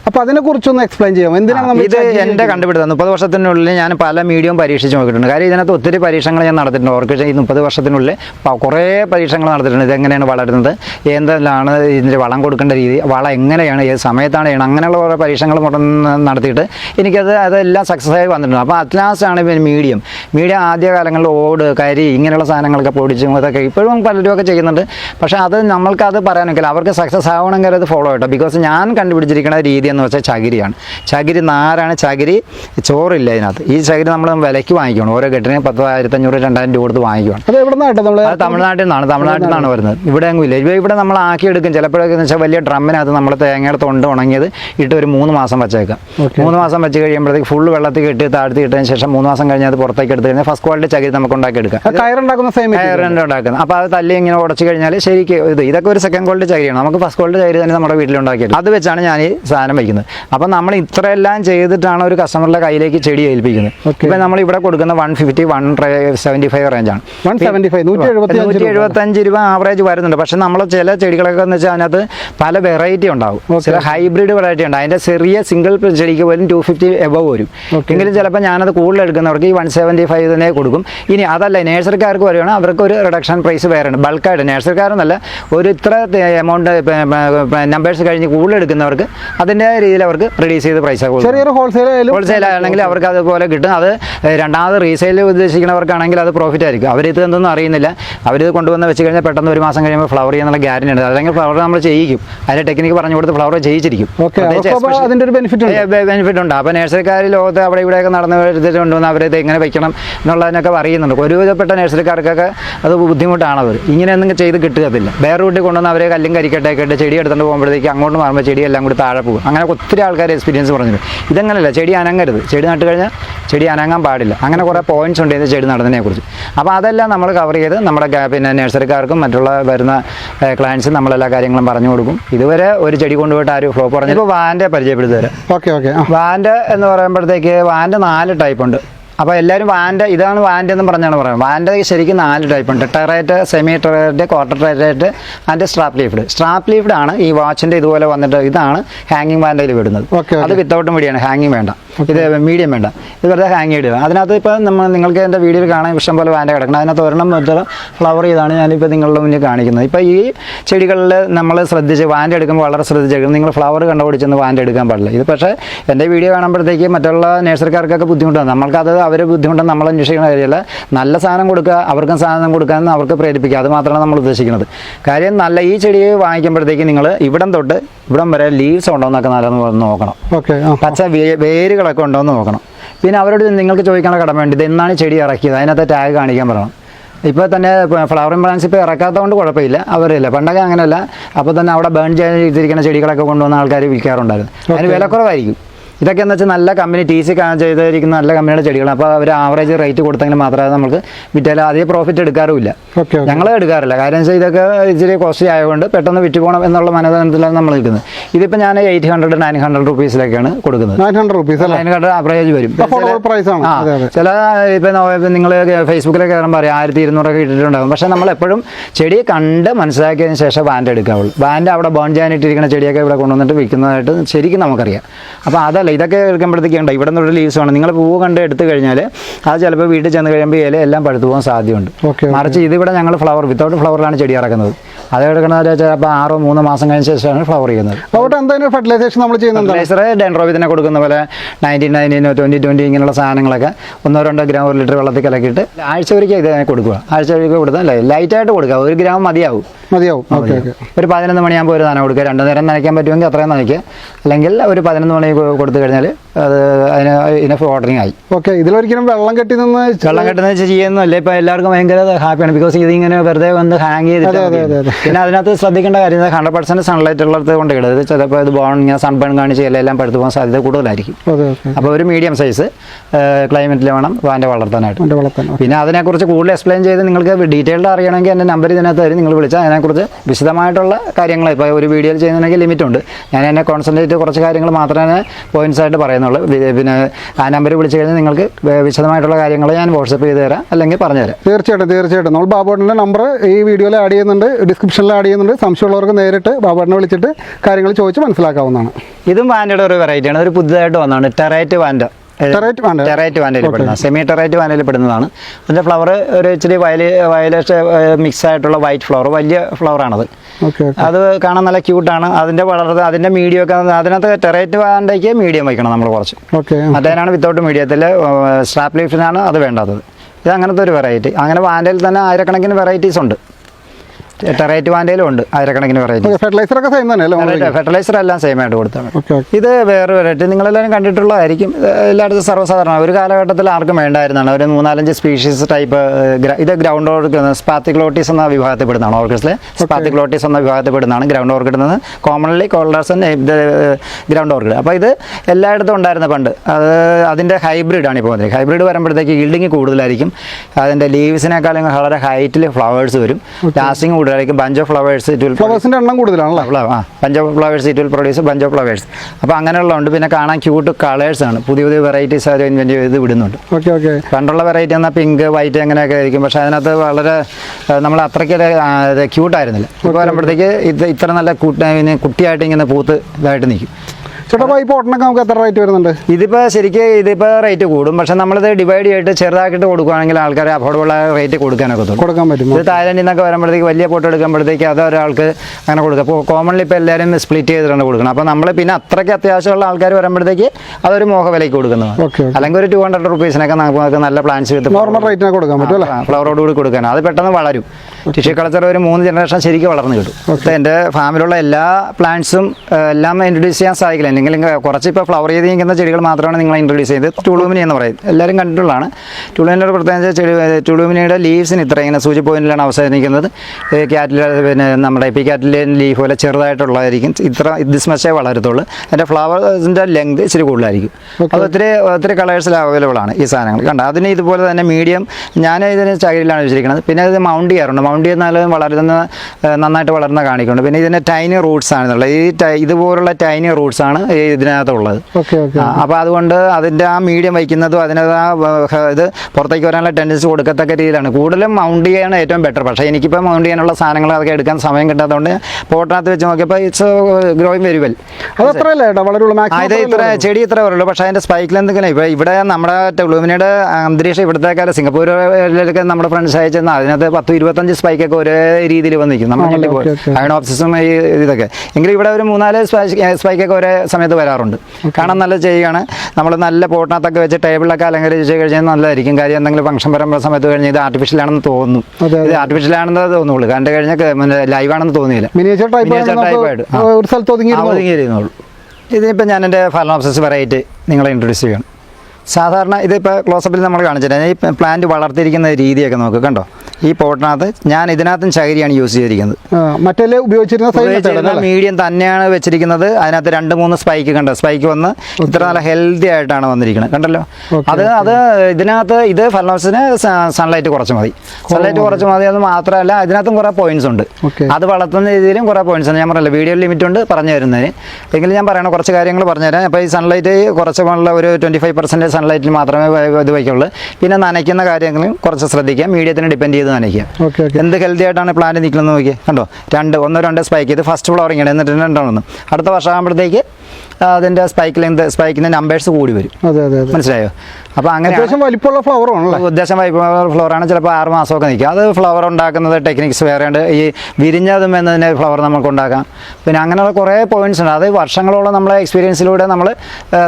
അപ്പോൾ അതിനെക്കുറിച്ചൊന്ന് എക്സ്പ്ലെയിൻ ചെയ്യാം എന്തിനാണ് നമ്മൾ ഇത് എന്റെ കണ്ടുപിടുത്തം. മുപ്പത് വർഷത്തിനുള്ളിൽ ഞാൻ പല മീഡിയവും പരീക്ഷിച്ച് നോക്കിയിട്ടുണ്ട്. കാര്യം ഇതിനകത്ത് ഒത്തിരി പരീക്ഷണങ്ങൾ ഞാൻ നടത്തിയിട്ടുണ്ട്. ഓർക്കിഡ് ഈ മുപ്പത് വർഷത്തിനുള്ളിൽ കുറേ പരീക്ഷണങ്ങൾ നടത്തിയിട്ടുണ്ട്. ഇതെങ്ങനെയാണ് വളരുന്നത്? എന്തെല്ലാം ഇതിന്റെ വളം കൊടുക്കേണ്ട രീതി? വളം എങ്ങനെയാണ്? ഏത് സമയത്താണ് ചെയ്യണം അങ്ങനെയുള്ള കുറേ പരീക്ഷണങ്ങൾ നടത്തിയിട്ട് എനിക്കത് അതെല്ലാം സക്സസ് ആയി വന്നിട്ടുണ്ട്. അപ്പോൾ അറ്റ്ലാസ്റ്റ് ആണ് മീഡിയം മീഡിയം ആദ്യ കാലങ്ങളിൽ ഓട് കരി ഇങ്ങനെയുള്ള സാധനങ്ങളൊക്കെ പൊടിച്ചും അതൊക്കെ ഇപ്പോഴും പലരും ഒക്കെ ചെയ്യുന്നുണ്ട്. പക്ഷേ അത് നമ്മൾക്കത് പറയാനൊക്കില്ല. അവർക്ക് സക്സസ് ആവണമെങ്കിൽ അത് ഫോളോ ആയിട്ടോ ബിക്കോസ് ഞാൻ കണ്ടുപിടിച്ചിരിക്കുന്ന രീതി എന്ന് വെച്ചാൽ ചകിരിയാണ്. ചകിരി നാരാണ് ചകിരി ചോറില്ല ഇതിനകത്ത്. ഈ ചകിരി നമ്മൾ വിലയ്ക്ക് വാങ്ങിക്കണം. ഓരോ കെട്ടിന് പത്ത് ആയിരത്തഞ്ഞൂറ് രണ്ടായിരം രൂപ കൊടുത്ത് വാങ്ങിക്കണം. അത് എവിടെ നിന്നാണ് നമ്മൾ അത് തമിഴ്നാട്ടിൽ നിന്നാണ്. തമിഴ്നാട്ടിൽ നിന്നാണ് വരുന്നത്. ഇവിടെ എങ്ങും ഇല്ല. ഇപ്പോൾ ഇവിടെ നമ്മൾ ആക്കിയെടുക്കും. ചിലപ്പോഴൊക്കെ എന്ന് വെച്ചാൽ വലിയ ഡ്രമ്മിനകത്ത് നമ്മൾ തേങ്ങയുടെ തൊണ്ട് ഉണങ്ങിയത് ഇട്ട് ഒരു മൂന്ന് മാസം വെച്ചേക്കാം. മൂന്ന് മാസം വെച്ച് കഴിയുമ്പോഴത്തേക്ക് ഫുൾ വെള്ളത്തിൽ കെട്ടി താഴ്ത്തി ഇട്ടതിന് ശേഷം മൂന്ന് മാസം കഴിഞ്ഞ് അത് പുറത്തേക്ക് എടുത്ത് കഴിഞ്ഞാൽ ഫസ്റ്റ് ക്വാളിറ്റി ചകിരി നമുക്ക് ഉണ്ടാക്കിയെടുക്കാം. ആ കയറുണ്ടാക്കുന്ന സെയിം കയറുണ്ട് ഉണ്ടാക്കുന്നത്. അപ്പോൾ അത് തല്ലി ഇങ്ങനെ ഉടച്ചു കഴിഞ്ഞാൽ ശരിക്ക് ഇത് ഇതൊക്കെ ഒരു സെക്കൻഡ് ക്വാളിറ്റി ചകിരിയാണ്. നമുക്ക് ഫസ്റ്റ് ക്വാളിറ്റി ചകിരി തന്നെ നമ്മുടെ വീട്ടിലുണ്ടാക്കിയത് അത് വെച്ചാണ് ഞാൻ ഈ സാധനം വയ്ക്കുന്നത് അപ്പം നമ്മൾ ഇത്രയെല്ലാം ചെയ്തിട്ടാണ് ഒരു കസ്റ്റമറുടെ കയ്യിലേക്ക് ചെടി ഏൽപ്പിക്കുന്നത്. ഇപ്പം നമ്മൾ ഇവിടെ കൊടുക്കുന്ന one fifty one seventy five റേഞ്ചാണ് നൂറ്റി എഴുപത്തഞ്ച് രൂപ. ആവറേജ് വരുന്നുണ്ട്. പക്ഷെ നമ്മൾ ചില ചെടികളൊക്കെ എന്ന് വെച്ചാൽ അതിനകത്ത് പല വെറൈറ്റി ഉണ്ടാവും. ചില ഹൈബ്രിഡ് വെറൈറ്റി ഉണ്ട്. അതിന്റെ ചെറിയ സിംഗിൾ ചെടിക്ക് പോലും ടു ഫിഫ്റ്റി എബവ് വരും. എങ്കിലും ചിലപ്പോൾ ഞാനത് കൂടുതൽ എടുക്കുന്നവർക്ക് ഈ വൺ സെവന്റി ഫൈവ് തന്നെ കൊടുക്കും. ഇനി അതല്ല നേഴ്സറിക്കാർക്ക് പറയുകയാണെങ്കിൽ അവർക്ക് ഒരു റിഡക്ഷൻ പ്രൈസ് വേറെയാണ് ബൾക്കായിട്ട് നേഴ്സറിക്കാരെന്നല്ല ഒരു ഇത്ര എമൗണ്ട് നമ്പേഴ്സ് കഴിഞ്ഞ് കൂടുതൽ എടുക്കുന്നവർക്ക് അതിന്റെ രീതിയിൽ അവർക്ക് റിലീസ് ചെയ്ത് പ്രൈസ് കൊടുക്കും ചെറിയൊരു ഹോൾസെയിൽ ആയാലും ഹോൾസെയിൽ ആണെങ്കിൽ അവർക്ക് അതുപോലെ കിട്ടും. അത് രണ്ടാമത് റീസെയിൽ ഉദ്ദേശിക്കുന്നവർക്കാണെങ്കിൽ അത് പ്രോഫിറ്റ് ആയിരിക്കും. അവരിത് എന്തൊന്നും അറിയുന്നില്ല. അവരിത് കൊണ്ടുവന്ന് വെച്ച് കഴിഞ്ഞാൽ പെട്ടെന്ന് ഒരു മാസം കഴിയുമ്പോൾ ഫ്ലവർ ചെയ്യുന്നുള്ള ഗ്യാരണ്ടി ഉണ്ട്. അല്ലെങ്കിൽ ഫ്ലവർ നമ്മൾ ചെയ്യിക്കും. അതിന്റെ ടെക്നിക്ക് പറഞ്ഞു കൊടുത്ത് ഫ്ലവർ ചെയ്യിച്ചിരിക്കും. അതിന്റെ ഒരു ബെനിഫിറ്റ് ഉണ്ട്. ബെനിഫിറ്റ് ഉണ്ട്. അപ്പോൾ നഴ്സറിക്കാർ ലോകത്ത് അവിടെ ഇവിടെയൊക്കെ നടന്നു കൊണ്ടുവന്ന് അവരത് എങ്ങനെ വെക്കണം എന്നുള്ളതിനൊക്കെ അറിയുന്നുണ്ട് ഒരുവിധപ്പെട്ട നഴ്സറിക്കാർക്കൊക്കെ അത് ബുദ്ധിമുട്ടാണ് അവർ ഇങ്ങനെ ഒന്നും ചെയ്ത് കിട്ടുകത്തില്ല വേറെ റൂട്ടിൽ കൊണ്ടുവന്ന് അവരെ കല്ലും കരിക്കട്ടൊക്കെ ഇട്ട് ചെടി എടുത്തുകൊണ്ട് പോകുമ്പോഴത്തേക്ക് അങ്ങോട്ട് മാറുമ്പോൾ ചെടിയെല്ലാം കൂടി താഴെ പോകും. അങ്ങനെ ഒത്തിരി ആൾക്കാർ എക്സ്പീരിയൻസ് പറഞ്ഞു ഇതങ്ങനെയല്ല ചെടി അനങ്ങരുത്. ചെടി നട്ട് കഴിഞ്ഞാൽ ചെടി അനങ്ങാൻ പാടില്ല. അങ്ങനെ കുറേ പോയിന്റ്സ് ഉണ്ട് ഇത് ചെടി നടന്നതിനെ കുറിച്ച് അപ്പോൾ അതെല്ലാം നമ്മൾ കവർ ചെയ്ത് നമ്മുടെ പിന്നെ നഴ്സറിക്കാർക്കും മറ്റുള്ള വരുന്ന ക്ലയൻസും നമ്മളെല്ലാ കാര്യങ്ങളും പറഞ്ഞു കൊടുക്കും. ഇതുവരെ ഒരു ചെടി കൊണ്ടുപോയിട്ട് ആരും ഫ്ലോപ്പ് പറഞ്ഞു ഇപ്പോൾ വാന്റെ പരിചയപ്പെടുത്തി തരാം. Okay okay. വാന്റെ എന്ന് പറയുമ്പോഴത്തേക്ക് വാന്റെ നാല് ടൈപ്പ് ഉണ്ട്. അപ്പോൾ എല്ലാവരും വാന്റെ ഇതാണ് വാന്റെ എന്ന് പറഞ്ഞാണ് പറയുന്നത്. വാന്റെ ശരിക്കും നാല് ടൈപ്പ് ഉണ്ട്. Terete semi terete quarter terete and strap leafed strap leafed ആണ് ഈ വാച്ചിന്റെ ഇതുപോലെ വന്നിട്ട് ഇതാണ് ഹാങ്ങിങ് വാൻഡയിൽ വിടുന്നത്. അത് വിത്തൗട്ട് മീഡിയാണ് ഹാങ്ങിങ് വേണ്ട. ഇത് മീഡിയം വേണ്ട. ഇത് വെറുതെ ഹാങ് ഇടുക. അതിനകത്ത് ഇപ്പോൾ നമ്മൾ നിങ്ങൾക്ക് എന്റെ വീഡിയോയിൽ കാണാൻ ഇഷ്ടം പോലെ വാന്റെ കിടക്കണം. അതിനകത്ത് ഒരെണ്ണം മുതൽ ഫ്ലവർ ചെയ്താണ് ഞാനിപ്പോൾ നിങ്ങളുടെ മുന്നിൽ കാണിക്കുന്നത്. ഇപ്പോൾ ഈ ചെടികളിൽ നമ്മൾ ശ്രദ്ധിച്ച് വാന്റെ എടുക്കുമ്പോൾ വളരെ ശ്രദ്ധിച്ചെടുക്കും നിങ്ങൾ ഫ്ലവർ കണ്ടുപിടിച്ചൊന്ന് വാന്റെ എടുക്കാൻ പാടില്ല. ഇത് പക്ഷേ എന്റെ വീഡിയോ കാണുമ്പോഴത്തേക്ക് മറ്റുള്ള നേഴ്സറിക്കാർക്കൊക്കെ ബുദ്ധിമുട്ടാണ്. നമ്മൾക്കത് അവർ ബുദ്ധിമുട്ട് നമ്മൾ അന്വേഷിക്കുന്ന കാര്യമല്ല. നല്ല സാധനം കൊടുക്കുക അവർക്കും സാധനം കൊടുക്കാൻ അവർക്ക് പ്രേരിപ്പിക്കുക. അത് മാത്രമാണ് നമ്മൾ ഉദ്ദേശിക്കുന്നത്. കാര്യം നല്ല ഈ ചെടി വാങ്ങിക്കുമ്പോഴത്തേക്ക് നിങ്ങൾ ഇവിടം തൊട്ട് ഇവിടം വരെ ലീവ്സ് ഉണ്ടോ എന്നൊക്കെ നല്ലതെന്ന് നോക്കണം. ഓക്കെ പച്ച വേരുകളൊക്കെ ഉണ്ടോ എന്ന് നോക്കണം. പിന്നെ അവരോട് നിങ്ങൾക്ക് ചോദിക്കാനുള്ള കടമയുണ്ട് ഇത് എന്നാണ് ചെടി ഇറക്കിയത്? അതിനകത്ത് ടാഗ് കാണിക്കാൻ പറയണം. ഇപ്പോൾ തന്നെ ഫ്ലവറിംഗ് പ്ലാന്റ്സ് ഇപ്പോൾ ഇറക്കാത്തതുകൊണ്ട് കുഴപ്പമില്ല. അവരില്ല. പണ്ടൊക്കെ അങ്ങനെയല്ല. അപ്പോൾ തന്നെ അവിടെ ബേൺ ചെയ്തിരിക്കുന്ന ചെടികളൊക്കെ കൊണ്ടുവന്ന ആൾക്കാർ വിൽക്കാറുണ്ടായിരുന്നു. അതിന് വില കുറവായിരിക്കും ഇതൊക്കെ എന്ന് വെച്ചാൽ നല്ല കമ്പനി ടി സി ചെയ്തിരിക്കുന്ന നല്ല കമ്പനിയുടെ ചെടികളാണ്. അപ്പോൾ അവർ ആവറേജ് റേറ്റ് കൊടുത്തെങ്കിൽ മാത്രമേ നമുക്ക് വിറ്റാൽ അധികം പ്രോഫിറ്റ് എടുക്കാറുമില്ല. ഞങ്ങൾ എടുക്കാറില്ല. കാര്യം വെച്ചാൽ ഇതൊക്കെ ഇച്ചിരി കോസ്റ്റ്ലി ആയതുകൊണ്ട് പെട്ടെന്ന് വിറ്റ് പോകണം എന്നുള്ള മനോധനത്തിലാണ് നമ്മൾ നിൽക്കുന്നത്. ഇതിപ്പോൾ ഞാൻ എയ്റ്റ് ഹൺഡ്രഡ് നയൻ ഹൺഡ്രഡ് റുപ്പീസിലൊക്കെയാണ് കൊടുക്കുന്നത്. Nine hundred rupees nine hundred average വരും. ചില ഇപ്പം നിങ്ങൾ ഫേസ്ബുക്കിലൊക്കെ കയറുമ്പോൾ പറയാം ആയിരത്തി ഇരുന്നൂറൊക്കെ ഇട്ടിട്ടുണ്ടാകും പക്ഷേ നമ്മൾ എപ്പോഴും ചെടി കണ്ട് മനസ്സിലാക്കിയതിന് ശേഷം ബാൻഡ് എടുക്കാവുള്ളൂ. ബാൻഡ് അവിടെ ബോൺ ചെയ്യാനിട്ടിരിക്കുന്ന ചെടിയൊക്കെ ഇവിടെ കൊണ്ടുവന്നിട്ട് വിൽക്കുന്നതായിട്ട് ശരിക്കും നമുക്കറിയാം. അപ്പോൾ അതല്ല ഇതൊക്കെ എടുക്കുമ്പോഴത്തേക്ക് ഉണ്ട് ഇവിടെ നിന്നൊരു ലീവ്സ് ആണ്. നിങ്ങൾ പൂവ് കണ്ട് എടുത്തു കഴിഞ്ഞാൽ അത് ചിലപ്പോൾ വീട്ടിൽ ചെന്ന് കഴിയുമ്പോൾ ഇല എല്ലാം പഴുത്തു പോകാൻ സാധ്യതയുണ്ട്. ഓക്കെ മറിച്ച് ഇതിവിടെ ഞങ്ങൾ ഫ്ലവർ വിത്തൗട്ട് ഫ്ലവറിലാണ് ചെടി ഇറക്കുന്നത്. അത് എടുക്കുന്നത് ചിലപ്പോൾ ആറോ മൂന്ന് മാസം കഴിഞ്ഞ ശേഷമാണ് ഫ്ലവർ ചെയ്യുന്നത്. അവിടെ എന്തായാലും ഫെർട്ടിലൈസേഷൻ നമ്മൾ ചെയ്യുന്നത് ഫെർട്ടിലൈസർ ഡെൻഡ്രോബിത്തിനെ കൊടുക്കുന്ന പോലെ നയന്റീൻ നയന്റീനോ ട്വന്റി ട്വന്റി ഇങ്ങനെയുള്ള സാധനങ്ങളൊക്കെ ഒന്നോ രണ്ടോ ഗ്രാം ഒരു ലിറ്റർ വെള്ളത്തിൽ കലക്കിയിട്ട് ആഴ്ച ഒരിക്കൽ ഇത് കൊടുക്കുക. ആഴ്ച ഒരിക്കൽ കൊടുത്താൽ ലൈറ്റായിട്ട് കൊടുക്കുക. ഒരു ഗ്രാം മതിയാവും. മതിയാവും. Okay okay. ഒരു പതിനൊന്ന് മണിയാകുമ്പോൾ ഒരു നന കൊടുക്കുക. രണ്ട് നേരം നനയ്ക്കാൻ പറ്റുമെങ്കിൽ അത്രയും നനയ്ക്കുക. അല്ലെങ്കിൽ ഒരു പതിനൊന്ന് മണി കൊടുത്തു കഴിഞ്ഞാൽ അത് അതിന് ഇനഫ് ഓർഡറിങ് ആയി. ഓക്കെ ഇതിലൊരിക്കലും വെള്ളം കെട്ടി നിന്ന് വെള്ളം കെട്ടുന്ന ചെയ്യുന്നില്ല ഇപ്പം എല്ലാവർക്കും ഭയങ്കര ഹാപ്പിയാണ് ബിക്കോസ് ഇതിങ്ങനെ വെറുതെ വന്ന് ഹാങ് ചെയ്തിട്ട്. പിന്നെ അതിനകത്ത് ശ്രദ്ധിക്കേണ്ട കാര്യം ഹൺഡ്രഡ് പെർസെന്റ് സൺലൈറ്റ് ഉള്ളത് കൊണ്ട് ഇടരുത് ചിലപ്പോൾ ഇത് ബോൺ ഇങ്ങനെ സൺബേൺ കാണിച്ച് ഇലയെല്ലാം എല്ലാം പഴുത്തു പോകാൻ സാധ്യത കൂടുതലായിരിക്കും. അപ്പോൾ ഒരു മീഡിയം സൈസ് ക്ലൈമറ്റിൽ വേണം വാന്റെ വളർത്താനായിട്ട്. പിന്നെ അതിനെക്കുറിച്ച് കൂടുതൽ എക്സ്പ്ലെയിൻ ചെയ്ത് നിങ്ങൾക്ക് ഡീറ്റെയിൽഡ് അറിയണമെങ്കിൽ എന്റെ നമ്പർ ഇതിനകത്ത് തരും. നിങ്ങൾ വിളിച്ചാൽ അതിനെക്കുറിച്ച് വിശദമായിട്ടുള്ള കാര്യങ്ങൾ ഇപ്പോൾ ഒരു വീഡിയോയിൽ ചെയ്യുന്നുണ്ടെങ്കിൽ ലിമിറ്റ് ഉണ്ട്. ഞാൻ എന്നെ കോൺസെൻട്രേറ്റ് കുറച്ച് കാര്യങ്ങൾ മാത്രമേ പോയിന്റ്സ് ആയിട്ട് പറയുന്നുള്ളൂ. പിന്നെ ആ നമ്പർ വിളിച്ചു കഴിഞ്ഞാൽ നിങ്ങൾക്ക് വിശദമായിട്ടുള്ള കാര്യങ്ങൾ ഞാൻ വാട്സപ്പ് ചെയ്ത് തരാം അല്ലെങ്കിൽ പറഞ്ഞുതരാം. തീർച്ചയായിട്ടും തീർച്ചയായിട്ടും. നമ്മൾ ബാബോട്ടിന്റെ നമ്പർ ഈ വീഡിയോയിൽ ആഡ് ചെയ്യുന്നുണ്ട്. ഡിസ്ക്രിപ്ഷനിൽ ആഡ് ചെയ്യുന്നുണ്ട്. സംശയമുള്ളവർക്ക് നേരിട്ട് ബാബുവേട്ടനെ വിളിച്ചിട്ട് കാര്യങ്ങൾ ചോദിച്ച് മനസ്സിലാക്കാവുന്നതാണ്. ഇതും വാൻഡയുടെ ഒരു വെറൈറ്റിയാണ് ഒരു പുതുതായിട്ട് വന്നതാണ്. ടെറൈറ്റ് വാൻഡ്. ടെറൈറ്റ് വാൻഡയിൽ പെടുന്ന സെമി ടെറൈറ്റ് വാൻഡയിൽ പെടുന്നതാണ്. അതിന്റെ ഫ്ലവർ ഒരു ഇച്ചിരി വയല വയലറ്റ് മിക്സ് ആയിട്ടുള്ള വൈറ്റ് ഫ്ലവർ വലിയ ഫ്ലവറാണത് അത് കാണാൻ നല്ല ക്യൂട്ടാണ് അതിന്റെ വളർത്ത് അതിന്റെ മീഡിയം ഒക്കെ അതിനകത്ത് ടെറൈറ്റ് വാണ്ടയ്ക്ക് മീഡിയം വയ്ക്കണം നമ്മൾ കുറച്ച്. ഓക്കെ മറ്റേനാണ് വിത്തൗട്ട് മീഡിയത്തിൽ സ്ട്രാപ്പ് ലീഫിനാണ് അത് വേണ്ടാത്തത് ഇത് അങ്ങനത്തെ ഒരു വെറൈറ്റി അങ്ങനെ വാൻഡയിൽ തന്നെ ആയിരക്കണക്കിന് വെറൈറ്റീസ് ഉണ്ട്. ടെറേറ്റ് വാൻഡയിലും ഉണ്ട് ആയിരക്കണക്കിന് വെറൈറ്റി ഫെർട്ടിലൈസർ ഒക്കെ സെയിം തന്നെ ഫെർട്ടിലൈസർ എല്ലാം സെയിം ആയിട്ട് കൊടുത്താൽ ഓക്കെ ഇത് വേറെ വെറൈറ്റി നിങ്ങളെല്ലാവരും കണ്ടിട്ടുള്ളതായിരിക്കും. എല്ലായിടത്തും സർവസാധാരണ. ഒരു കാലഘട്ടത്തിൽ ആർക്കും വേണ്ടായിരുന്നാണ് ഒരു മൂന്നാലഞ്ച് സ്പീഷീസ് ടൈപ്പ് ഇത് ഗ്രൗണ്ട് ഓർക്കിഡ് സ്പാത്തിക്ലോട്ടീസ് എന്ന വിഭാഗത്തിൽപ്പെടുന്നതാണ് ഓർക്കിഡ്സിലെ സ്പാത്തിക്ലോട്ടീസ് എന്ന വിഭാഗത്തിൽപ്പെടുന്നതാണ് ഗ്രൗണ്ട് ഓർക്കിഡ് എന്ന് കോമൺലി കോൾഡേഴ്സ് ഇത് ഗ്രൗണ്ട് ഓർക്കിഡ് അപ്പോൾ ഇത് എല്ലായിടത്തും ഉണ്ടായിരുന്ന പണ്ട്. അത് അതിന്റെ ഹൈബ്രിഡാണ് ഇപ്പോൾ വന്നത്. ഹൈബ്രിഡ് വരുമ്പോഴത്തേക്ക് ഈൽഡിങ് കൂടുതലായിരിക്കും. അതിന്റെ ലീവ്സിനേക്കാളും വളരെ ഹൈറ്റിൽ ഫ്ലവേഴ്സ് വരും. ലാസ്റ്റിംഗ് കൂടുതലായിരിക്കും bunch of flowers it will ഫ്ലവേഴ്സിന്റെ എണ്ണം കൂടുതലാണല്ലോ? ഫ്ലവ ആ bunch of flowers it will produce bunch of flowers അപ്പോൾ അങ്ങനെയുള്ളതുണ്ട് പിന്നെ കാണാൻ ക്യൂട്ട് കളേഴ്സാണ് ആണ്. പുതിയ പുതിയ വെറൈറ്റീസ് അവർ ഇൻവെന്റ് ചെയ്ത് വിടുന്നുണ്ട്. ഓക്കെ ഓക്കെ പണ്ടുള്ള വെറൈറ്റി എന്നാൽ പിങ്ക് വൈറ്റ് അങ്ങനെയൊക്കെ ആയിരിക്കും. പക്ഷേ അതിനകത്ത് വളരെ നമ്മൾ അത്രയ്ക്ക് ക്യൂട്ടായിരുന്നില്ല ഇപ്പോൾ വരുമ്പോഴത്തേക്ക് ഇത് ഇത്ര നല്ല കുട്ടി കുട്ടിയായിട്ട് ഇങ്ങനെ പൂത്ത് ഇതായിട്ട് നിൽക്കും. ചേട്ടാ ഇപ്പോൾ ഈ പോട്ടിനൊക്കെ നമുക്ക് എത്ര റേറ്റ് വരുന്നുണ്ട്? ഇതിപ്പോൾ ശരിക്കും ഇതിപ്പോൾ റേറ്റ് കൂടും. പക്ഷെ നമ്മളിത് ഡിവൈഡ് ചെയ്തിട്ട് ചെറുതാക്കിയിട്ട് കൊടുക്കുകയാണെങ്കിൽ ആൾക്കാർ അഫോർഡബിൾ റേറ്റ് കൊടുക്കാനൊക്കെ തോന്നും. കൊടുക്കാൻ പറ്റും. ഇത് തായ്ലൻഡിൽ നിന്നൊക്കെ വരുമ്പോഴത്തേക്ക് വലിയ ഫോട്ടോ എടുക്കുമ്പോഴത്തേക്ക് അത് ഒരാൾക്ക് അങ്ങനെ കൊടുക്കുക അപ്പോൾ കോമൺലി ഇപ്പോൾ എല്ലാവരും സ്പ്ലിറ്റ് ചെയ്തിട്ടാണ് കൊടുക്കണം അപ്പോൾ നമ്മൾ പിന്നെ അത്രയ്ക്ക് അത്യാവശ്യമുള്ള ആൾക്കാർ വരുമ്പോഴത്തേക്ക് അതൊരു മോഹ വിലയ്ക്ക് കൊടുക്കുന്നതാണ് ഓക്കെ. അല്ലെങ്കിൽ ഒരു ടു ഹൺഡ്രഡ് റുപ്പീസിനൊക്കെ നമുക്ക് നല്ല പ്ലാൻസ് കിട്ടും. നോർമൽ റേറ്റിനെ കൊടുക്കാൻ പറ്റും ഫ്ലവറോട് കൂടി കൊടുക്കാൻ അത് പെട്ടെന്ന് വളരും. ടിഷ്യൂ കൾച്ചർ ഒരു മൂന്ന് ജനറേഷൻ ശരിക്കും വളർന്നു കിട്ടും. എന്റെ ഫാമിലുള്ള എല്ലാ പ്ലാന്റ്സും എല്ലാം ഇൻട്രൊഡ്യൂസ് ചെയ്യാൻ സാധിക്കില്ല. അല്ലെങ്കിൽ കുറച്ച് ഇപ്പോൾ ഫ്ലവർ ചെയ്ത് നിൽക്കുന്ന ചെടികൾ മാത്രമാണ് നിങ്ങൾ ഇൻട്രൊഡ്യൂസ് ചെയ്തത്. ടുളൂമിനി എന്ന് പറയും എല്ലാവരും കണ്ടിട്ടുള്ളതാണ്. ടുളൂമിന്റെ പ്രത്യേകിച്ച് ചെടി ടുളൂമിനിയുടെ ലീവ്സിന് ഇത്ര ഇങ്ങനെ സൂചി പോയിന്റിലാണ് അവസാനിക്കുന്നത് ക്യാറ്റിൽ പിന്നെ നമ്മുടെ പി ക്യാറ്റിലെ ലീഫ് പോലെ ചെറുതായിട്ടുള്ളതായിരിക്കും. ഇത്ര ദിസ് മച്ചേ വളരത്തുള്ളൂ. എന്റെ ഫ്ലവേഴ്സിന്റെ ലെങ്ത് ഇച്ചിരി കൂടുതലായിരിക്കും. അത് ഒത്തിരി ഒത്തിരി കളേഴ്സിൽ അവൈലബിൾ ആണ് ഈ സാധനങ്ങൾ. കണ്ട? അതിന് ഇതുപോലെ തന്നെ മീഡിയം ഞാൻ ഇതിന് ചകിരിലാണ് വെച്ചിരിക്കുന്നത്. പിന്നെ ഇത് മൗണ്ട് ചെയ്യാറുണ്ട്. മൗണ്ട് ചെയ്യുന്നാലും വളരുന്ന നന്നായിട്ട് വളർന്ന കാണിക്കുന്നുണ്ട്. പിന്നെ ഇതിന്റെ ടൈനി റൂട്ട്സ് ആണെന്നുള്ളത്. ഈ ഇതുപോലുള്ള ടൈനി റൂട്ട്സ് ആണ് ഇതിനകത്തുള്ളത്. അപ്പോൾ അതുകൊണ്ട് അതിന്റെ ആ മീഡിയം വയ്ക്കുന്നതും അതിനത് ആ ഇത് പുറത്തേക്ക് വരാനുള്ള ടെൻഡൻസി കൊടുക്കത്തക്ക രീതിയിലാണ്. കൂടുതലും മൗണ്ട് ചെയ്യാനാണ് ഏറ്റവും ബെറ്റർ പക്ഷേ എനിക്കിപ്പോൾ മൗണ്ട് ചെയ്യാനുള്ള സാധനങ്ങൾ അതൊക്കെ എടുക്കാൻ സമയം കിട്ടാത്തതുകൊണ്ട് പോട്ടിനകത്ത് വെച്ച് നോക്കിയപ്പോൾ ഇറ്റ്സ് ഗ്രോയിങ് വെരി വെൽ ഇത് ഇത്ര ചെടി ഇത്ര വരുള്ളൂ പക്ഷേ അതിന്റെ സ്പൈക്കിൽ എന്തെങ്കിലും ഇപ്പോൾ ഇവിടെ നമ്മുടെ ടുളുമിനിയുടെ അന്തരീക്ഷം ഇവിടുത്തേക്കാൾ സിംഗപ്പൂരിലൊക്കെ നമ്മുടെ ഫ്രണ്ട്സ് അയച്ചെന്നാൽ അതിനകത്ത് പത്ത് ഇരുപത്തഞ്ച് സ്പൈക്കൊക്കെ ഒരേ രീതിയിൽ വന്നിരിക്കും. നമ്മൾ? ഞെട്ടിപ്പോയി. അയണോപ്സിസും ഈ ഇതൊക്കെ. എങ്കിലും ഇവിടെ ഒരു മൂന്നാൽ സ്പൈക്ക് ഒക്കെ ഒരേ സമയത്ത് വരാറുണ്ട്. കാണാൻ നല്ല ചെയ്യുകയാണ്. നമ്മൾ നല്ല പോട്ടിനകത്തൊക്കെ വെച്ച് ടേബിളൊക്കെ അലങ്കരിച്ച് കഴിഞ്ഞാൽ നല്ലതായിരിക്കും. കാര്യം എന്തെങ്കിലും ഫംഗ്ഷൻ വരുമ്പോൾ സമയത്ത് കഴിഞ്ഞാൽ ഇത് ആർട്ടിഫിഷ്യൽ ആണെന്ന് തോന്നുന്നു. ഇത് ആർട്ടിഫിഷ്യൽ ആണെന്ന് തോന്നുള്ളൂ കണ്ടു കഴിഞ്ഞാൽ ലൈവ് ആണെന്ന് തോന്നിയില്ല. മിനിയേച്ചർ ടൈപ്പ് ആയിട്ട്, ഒതുങ്ങിയിരുന്നുള്ളൂ ഇതിപ്പോൾ ഞാൻ എന്റെ ഫലനോപ്സിസ് വെറൈറ്റി നിങ്ങളെ ഇൻട്രൊഡ്യൂസ് ചെയ്യണം സാധാരണ ഇതിപ്പോൾ ക്ലോസപ്പിൽ നമ്മൾ കാണിച്ചിട്ടുണ്ട് ഈ പ്ലാന്റ് വളർത്തിയിരിക്കുന്ന രീതിയൊക്കെ നോക്ക് കണ്ടോ? ഈ പോട്ടിനകത്ത് ഞാൻ ഇതിനകത്തും ചകിരിയാണ് യൂസ് ചെയ്തിരിക്കുന്നത്. മറ്റേ ഉപയോഗിച്ചിരുന്ന മീഡിയം തന്നെയാണ് വെച്ചിരിക്കുന്നത്. അതിനകത്ത് രണ്ട് മൂന്ന് സ്പൈക്ക് കണ്ടോ. സ്പൈക്ക് വന്ന് ഇത്ര നല്ല ഹെൽത്തി ആയിട്ടാണ് വന്നിരിക്കുന്നത്. കണ്ടല്ലോ? അത് അത് ഇതിനകത്ത് ഇത് ഫലനോസിന് സൺലൈറ്റ് കുറച്ച് മതി. സൺലൈറ്റ് കുറച്ച് മതി അത് മാത്രമല്ല അതിനകത്തും കുറേ പോയിന്റ്സ് ഉണ്ട്. അത് വളർത്തുന്ന രീതിയിലും കുറേ പോയിന്റ്സ് ഉണ്ട്. ഞാൻ പറഞ്ഞല്ലോ വീഡിയോ ലിമിറ്റ് ഉണ്ട് പറഞ്ഞു തരുന്നതിന്. എങ്കിലും ഞാൻ പറയണ കുറച്ച് കാര്യങ്ങൾ പറഞ്ഞു തരാം. അപ്പോൾ ഈ സൺലൈറ്റ് കുറച്ച് ഉള്ള ഒരു ട്വന്റി ഫൈവ് പെർസെന്റേജ് സൺലൈറ്റിൽ മാത്രമേ ഇത് വയ്ക്കുള്ളൂ. പിന്നെ നനയ്ക്കുന്ന കാര്യങ്ങളും കുറച്ച് ശ്രദ്ധിക്കാം. മീഡിയത്തിന് ഡിപ്പെൻഡ് ചെയ്ത് നനയ്ക്കുക. Okay okay. എന്ത് ഹെൽത്തി ആയിട്ടാണ് പ്ലാന്റ് നിൽക്കുന്നത് നോക്കിയേ. കണ്ടോ? രണ്ട് ഒന്നോ രണ്ടോ സ്പൈക്ക് ഇത് ഫസ്റ്റ് ഫ്ലോറിങ് ആണ് എന്നിട്ട് രണ്ടാണെന്ന് അടുത്ത വർഷം ആകുമ്പോഴത്തേക്ക് അതിന്റെ സ്പൈക്ക് ലെങ്ത് സ്പൈക്കിന്റെ നമ്പേഴ്സ് കൂടി വരും. മനസ്സിലായോ? അപ്പോൾ അങ്ങനെ അത്യാവശ്യം വലിപ്പമുള്ള ഫ്ലവറാണല്ലോ ഉദ്ദേശം ഫ്ലവറാണ് ചിലപ്പോൾ ആറ് മാസമൊക്കെ നിൽക്കുക അത് ഫ്ലവർ ഉണ്ടാക്കുന്നത് ടെക്നിക്സ് വേറെ ഉണ്ട്. ഈ വിരിഞ്ഞതും എന്നതിനെ ഫ്ലവർ നമുക്ക് ഉണ്ടാക്കാം. പിന്നെ അങ്ങനെയുള്ള കുറേ പോയിന്റ്സ് ഉണ്ട്. അത് വർഷങ്ങളോളം നമ്മളെ എക്സ്പീരിയൻസിലൂടെ നമ്മൾ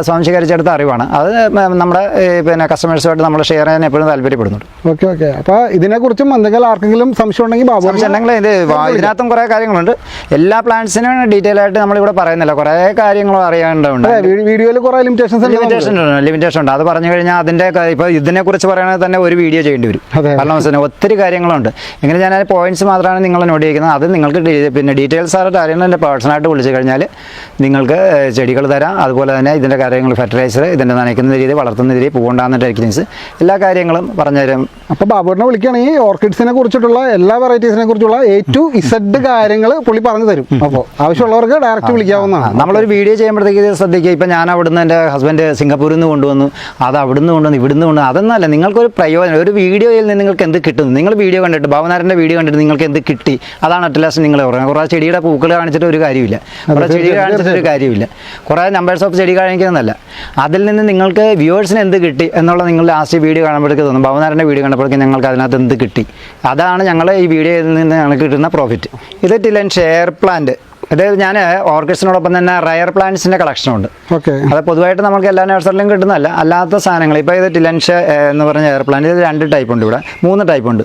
സ്വാംശീകരിച്ചെടുത്ത അറിവാണ്. അത് നമ്മുടെ പിന്നെ കസ്റ്റമേഴ്സുമായിട്ട് നമ്മൾ ഷെയർ ചെയ്യാൻ എപ്പോഴും താല്പര്യപ്പെടുന്നുണ്ട്. Okay okay. അപ്പോൾ ഇതിനെക്കുറിച്ചും എന്തെങ്കിലും ആർക്കെങ്കിലും സംശയം ഉണ്ടെങ്കിൽ ബാബു സംശയമുണ്ടെങ്കിൽ ഇത് വാ- ഇതിനകത്തും കുറേ കാര്യങ്ങളുണ്ട്. എല്ലാ പ്ലാന്റ്സിനും ഡീറ്റെയിൽ ആയിട്ട് നമ്മളിവിടെ പറയുന്നില്ല. കുറേ കാര്യങ്ങൾ അറിയേണ്ടതുണ്ട്. വീഡിയോയിൽ കുറേ ലിമിറ്റേഷൻസ് ലിമിറ്റേഷൻ ഉണ്ട് ലിമിറ്റേഷൻ ഉണ്ട്. അത് പറഞ്ഞു കഴിഞ്ഞാൽ അതിന്റെ ഇപ്പോൾ ഇതിനെ കുറിച്ച് പറയുകയാണെങ്കിൽ തന്നെ ഒരു വീഡിയോ ചെയ്യേണ്ടി വരും. കാരണം വെച്ചാൽ ഒത്തിരി കാര്യങ്ങളുണ്ട്. എങ്ങനെ ഞാൻ പോയിന്റ്സ് മാത്രമാണ് നിങ്ങൾ നോട്ട് ചെയ്യുന്നത്. അത് നിങ്ങൾക്ക് പിന്നെ ഡീറ്റെയിൽസ് ആയിട്ട് അറിയണം എന്റെ പേഴ്സണായിട്ട് വിളിച്ചു കഴിഞ്ഞാൽ നിങ്ങൾക്ക് ചെടികൾ തരാം. അതുപോലെ തന്നെ ഇതിന്റെ കാര്യങ്ങൾ ഫെർട്ടിലൈസർ ഇതിന്റെ നനയ്ക്കുന്ന രീതി വളർത്തുന്ന രീതി പൂവുണ്ടാകുന്ന ടെക്നിക്സ് എല്ലാ കാര്യങ്ങളും പറഞ്ഞുതരും. അപ്പോൾ ബാബുവിനെ വിളിക്കുകയാണെങ്കിൽ ഓർക്കിഡ്സിനെ കുറിച്ചിട്ടുള്ള എല്ലാ വെറൈറ്റീസിനെ കുറിച്ചുള്ള എ ടു ഇസഡ് കാര്യങ്ങൾ പുള്ളി പറഞ്ഞു തരും. അപ്പോൾ ആവശ്യമുള്ളവർക്ക് ഡയറക്റ്റ് വിളിക്കാവുന്നതാണ്. നമ്മളൊരു വീഡിയോ ചെയ്യുമ്പോഴത്തേക്ക് ശ്രദ്ധിക്കുക ഇപ്പം ഞാൻ അവിടുന്ന് എന്റെ ഹസ്ബൻഡ് സിംഗപ്പൂരിൽ നിന്ന് കൊണ്ടുവന്നു. അത് അവിടുന്ന് കൊണ്ടുവന്നു ഇവിടുന്ന് കൊണ്ടുവന്നു. അതൊന്നല്ല നിങ്ങൾക്കൊരു പ്രയോജനം. ഒരു വീഡിയോയിൽ നിന്ന് നിങ്ങൾക്ക് എന്ത് കിട്ടുന്നു? നിങ്ങൾ വീഡിയോ കണ്ടിട്ട് ഭവനാരന്റെ വീഡിയോ കണ്ടിട്ട് നിങ്ങൾക്ക് എന്ത് കിട്ടി? അതാണ് അറ്റ്ലാസ്റ്റ് നിങ്ങൾ പറയുന്നത് കുറേ ചെടിയുടെ പൂക്കൾ കാണിച്ചിട്ട് ഒരു കാര്യമില്ല കുറേ ചെടി കാണിച്ചിട്ട് ഒരു കാര്യമില്ല കുറേ നമ്പേഴ്സ് ഓഫ് ചെടി കാണിക്കുന്നതല്ല. അതിൽ നിന്ന് നിങ്ങൾക്ക് വ്യൂവേഴ്സിന് എന്ത് കിട്ടി എന്നുള്ള നിങ്ങൾ ലാസ്റ്റ് വീഡിയോ കാണുമ്പോഴേക്ക് തോന്നും. ഭവനാരന്റെ വീഡിയോ കണ്ടപ്പോഴേക്കും ഞങ്ങൾക്ക് അതിനകത്ത് എന്ത് കിട്ടി? അതാണ് ഞങ്ങൾ ഈ വീഡിയോയിൽ നിന്ന് ഞങ്ങൾക്ക് കിട്ടുന്ന പ്രോഫിറ്റ് ഇത് ടിലൻ ഷെയർ പ്ലാന്റ് അതായത് ഞാൻ ഓർക്കിഡ്സിനോടൊപ്പം തന്നെ റയർ പ്ലാന്റ്സിന്റെ കളക്ഷനുണ്ട് ഓക്കെ അത് പൊതുവായിട്ട് നമുക്ക് എല്ലാ നഴ്സറിലും കിട്ടുന്നതല്ല. അല്ലാത്ത സാധനങ്ങൾ ഇപ്പോൾ ഇത് ടിലൻഷ എന്ന് പറഞ്ഞ എയർ പ്ലാന്റ് ഇത് രണ്ട് ടൈപ്പ് ഉണ്ട് ഇവിടെ. മൂന്ന് ടൈപ്പ് ഉണ്ട്.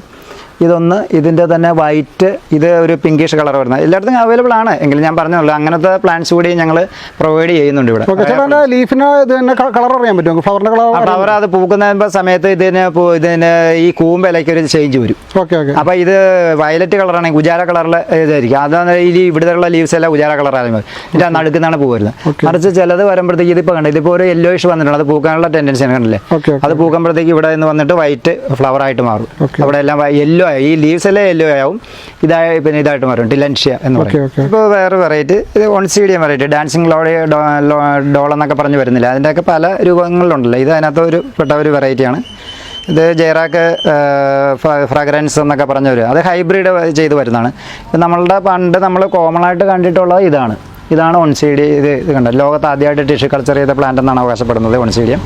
ഇതൊന്ന് ഇതിന്റെ തന്നെ വൈറ്റ് ഇത് ഒരു പിങ്കിഷ് കളർ വരുന്നത്. എല്ലായിടത്തും അവൈലബിൾ ആണ്. എങ്കിലും ഞാൻ പറഞ്ഞല്ലോ അങ്ങനത്തെ പ്ലാന്റ്സ് കൂടി ഞങ്ങൾ പ്രൊവൈഡ് ചെയ്യുന്നുണ്ട് ഇവിടെ. ലീഫിന് ഇത് തന്നെ കളർ അറിയാൻ പറ്റുമോ? ഫ്ലവറിന്റെ കളർ അവർ അത് പൂക്കുന്ന സമയത്ത് ഇതിന് ഇതിന് ഈ കൂമ്പലയ്ക്ക് ഒരു ചേഞ്ച് വരും. ഓക്കെ ഓക്കെ അപ്പോൾ ഇത് വയലറ്റ് കളറാണെങ്കിൽ ഗുജാര കളറിൽ ഇതായിരിക്കും. അതാണ് ഈ ഇവിടുത്തെ ലീവ്സ് എല്ലാം ഉജാല കളറാണ് ഇതിന്റെ നടുക്കുന്നാണ് പൂ വരുന്നത്. മറിച്ച് ചിലത് വരുമ്പോഴത്തേക്ക് ഇതിപ്പോ കണ്ടത് ഇതിപ്പോൾ ഒരു യെല്ലോയിഷ് വന്നിട്ടുണ്ട്. അത് പൂക്കാനുള്ള ടെൻഡൻസി കണ്ടില്ലേ? കണ്ടല്ലേ അത് പൂക്കുമ്പോഴത്തേക്ക് ഇവിടെ നിന്ന് വന്നിട്ട് വൈറ്റ് ഫ്ലവർ ആയിട്ട് മാറും. അവിടെ എല്ലാം യെല്ലോ ഈ ലീവ്സ് എല്ലാം യെല്ലോ ആവും. ഇതായ പിന്നെ ഇതായിട്ട് മാറും. ടിലൻഷ്യ എന്ന് പറയും. ഇപ്പോൾ വേറെ വെറൈറ്റി ഇത് Oncidium variety dancing lady doll എന്നൊക്കെ പറഞ്ഞ് വരുന്നില്ല. അതിന്റെയൊക്കെ പല രൂപങ്ങളിലുണ്ടല്ലോ ഇത് അതിനകത്ത് ഒരു പെട്ട ഒരു വെറൈറ്റിയാണ് ഇത് ജയറാക്ക് ഫ്രാഗ്രൻസ് എന്നൊക്കെ പറഞ്ഞ വരും. അത് ഹൈബ്രിഡ് ചെയ്ത് വരുന്നതാണ്. നമ്മളുടെ പണ്ട് നമ്മൾ കോമൺ ആയിട്ട് കണ്ടിട്ടുള്ളത് ഇതാണ്. ഇതാണ് ഒൺസീഡി ഇത് ഇത് കണ്ടോ? ലോകത്ത് ആദ്യമായിട്ട് ടിഷ്യൂ കൾച്ചർ ചെയ്ത പ്ലാന്റ് എന്നാണ് അവകാശപ്പെടുന്നത് ഒൺസീഡിയം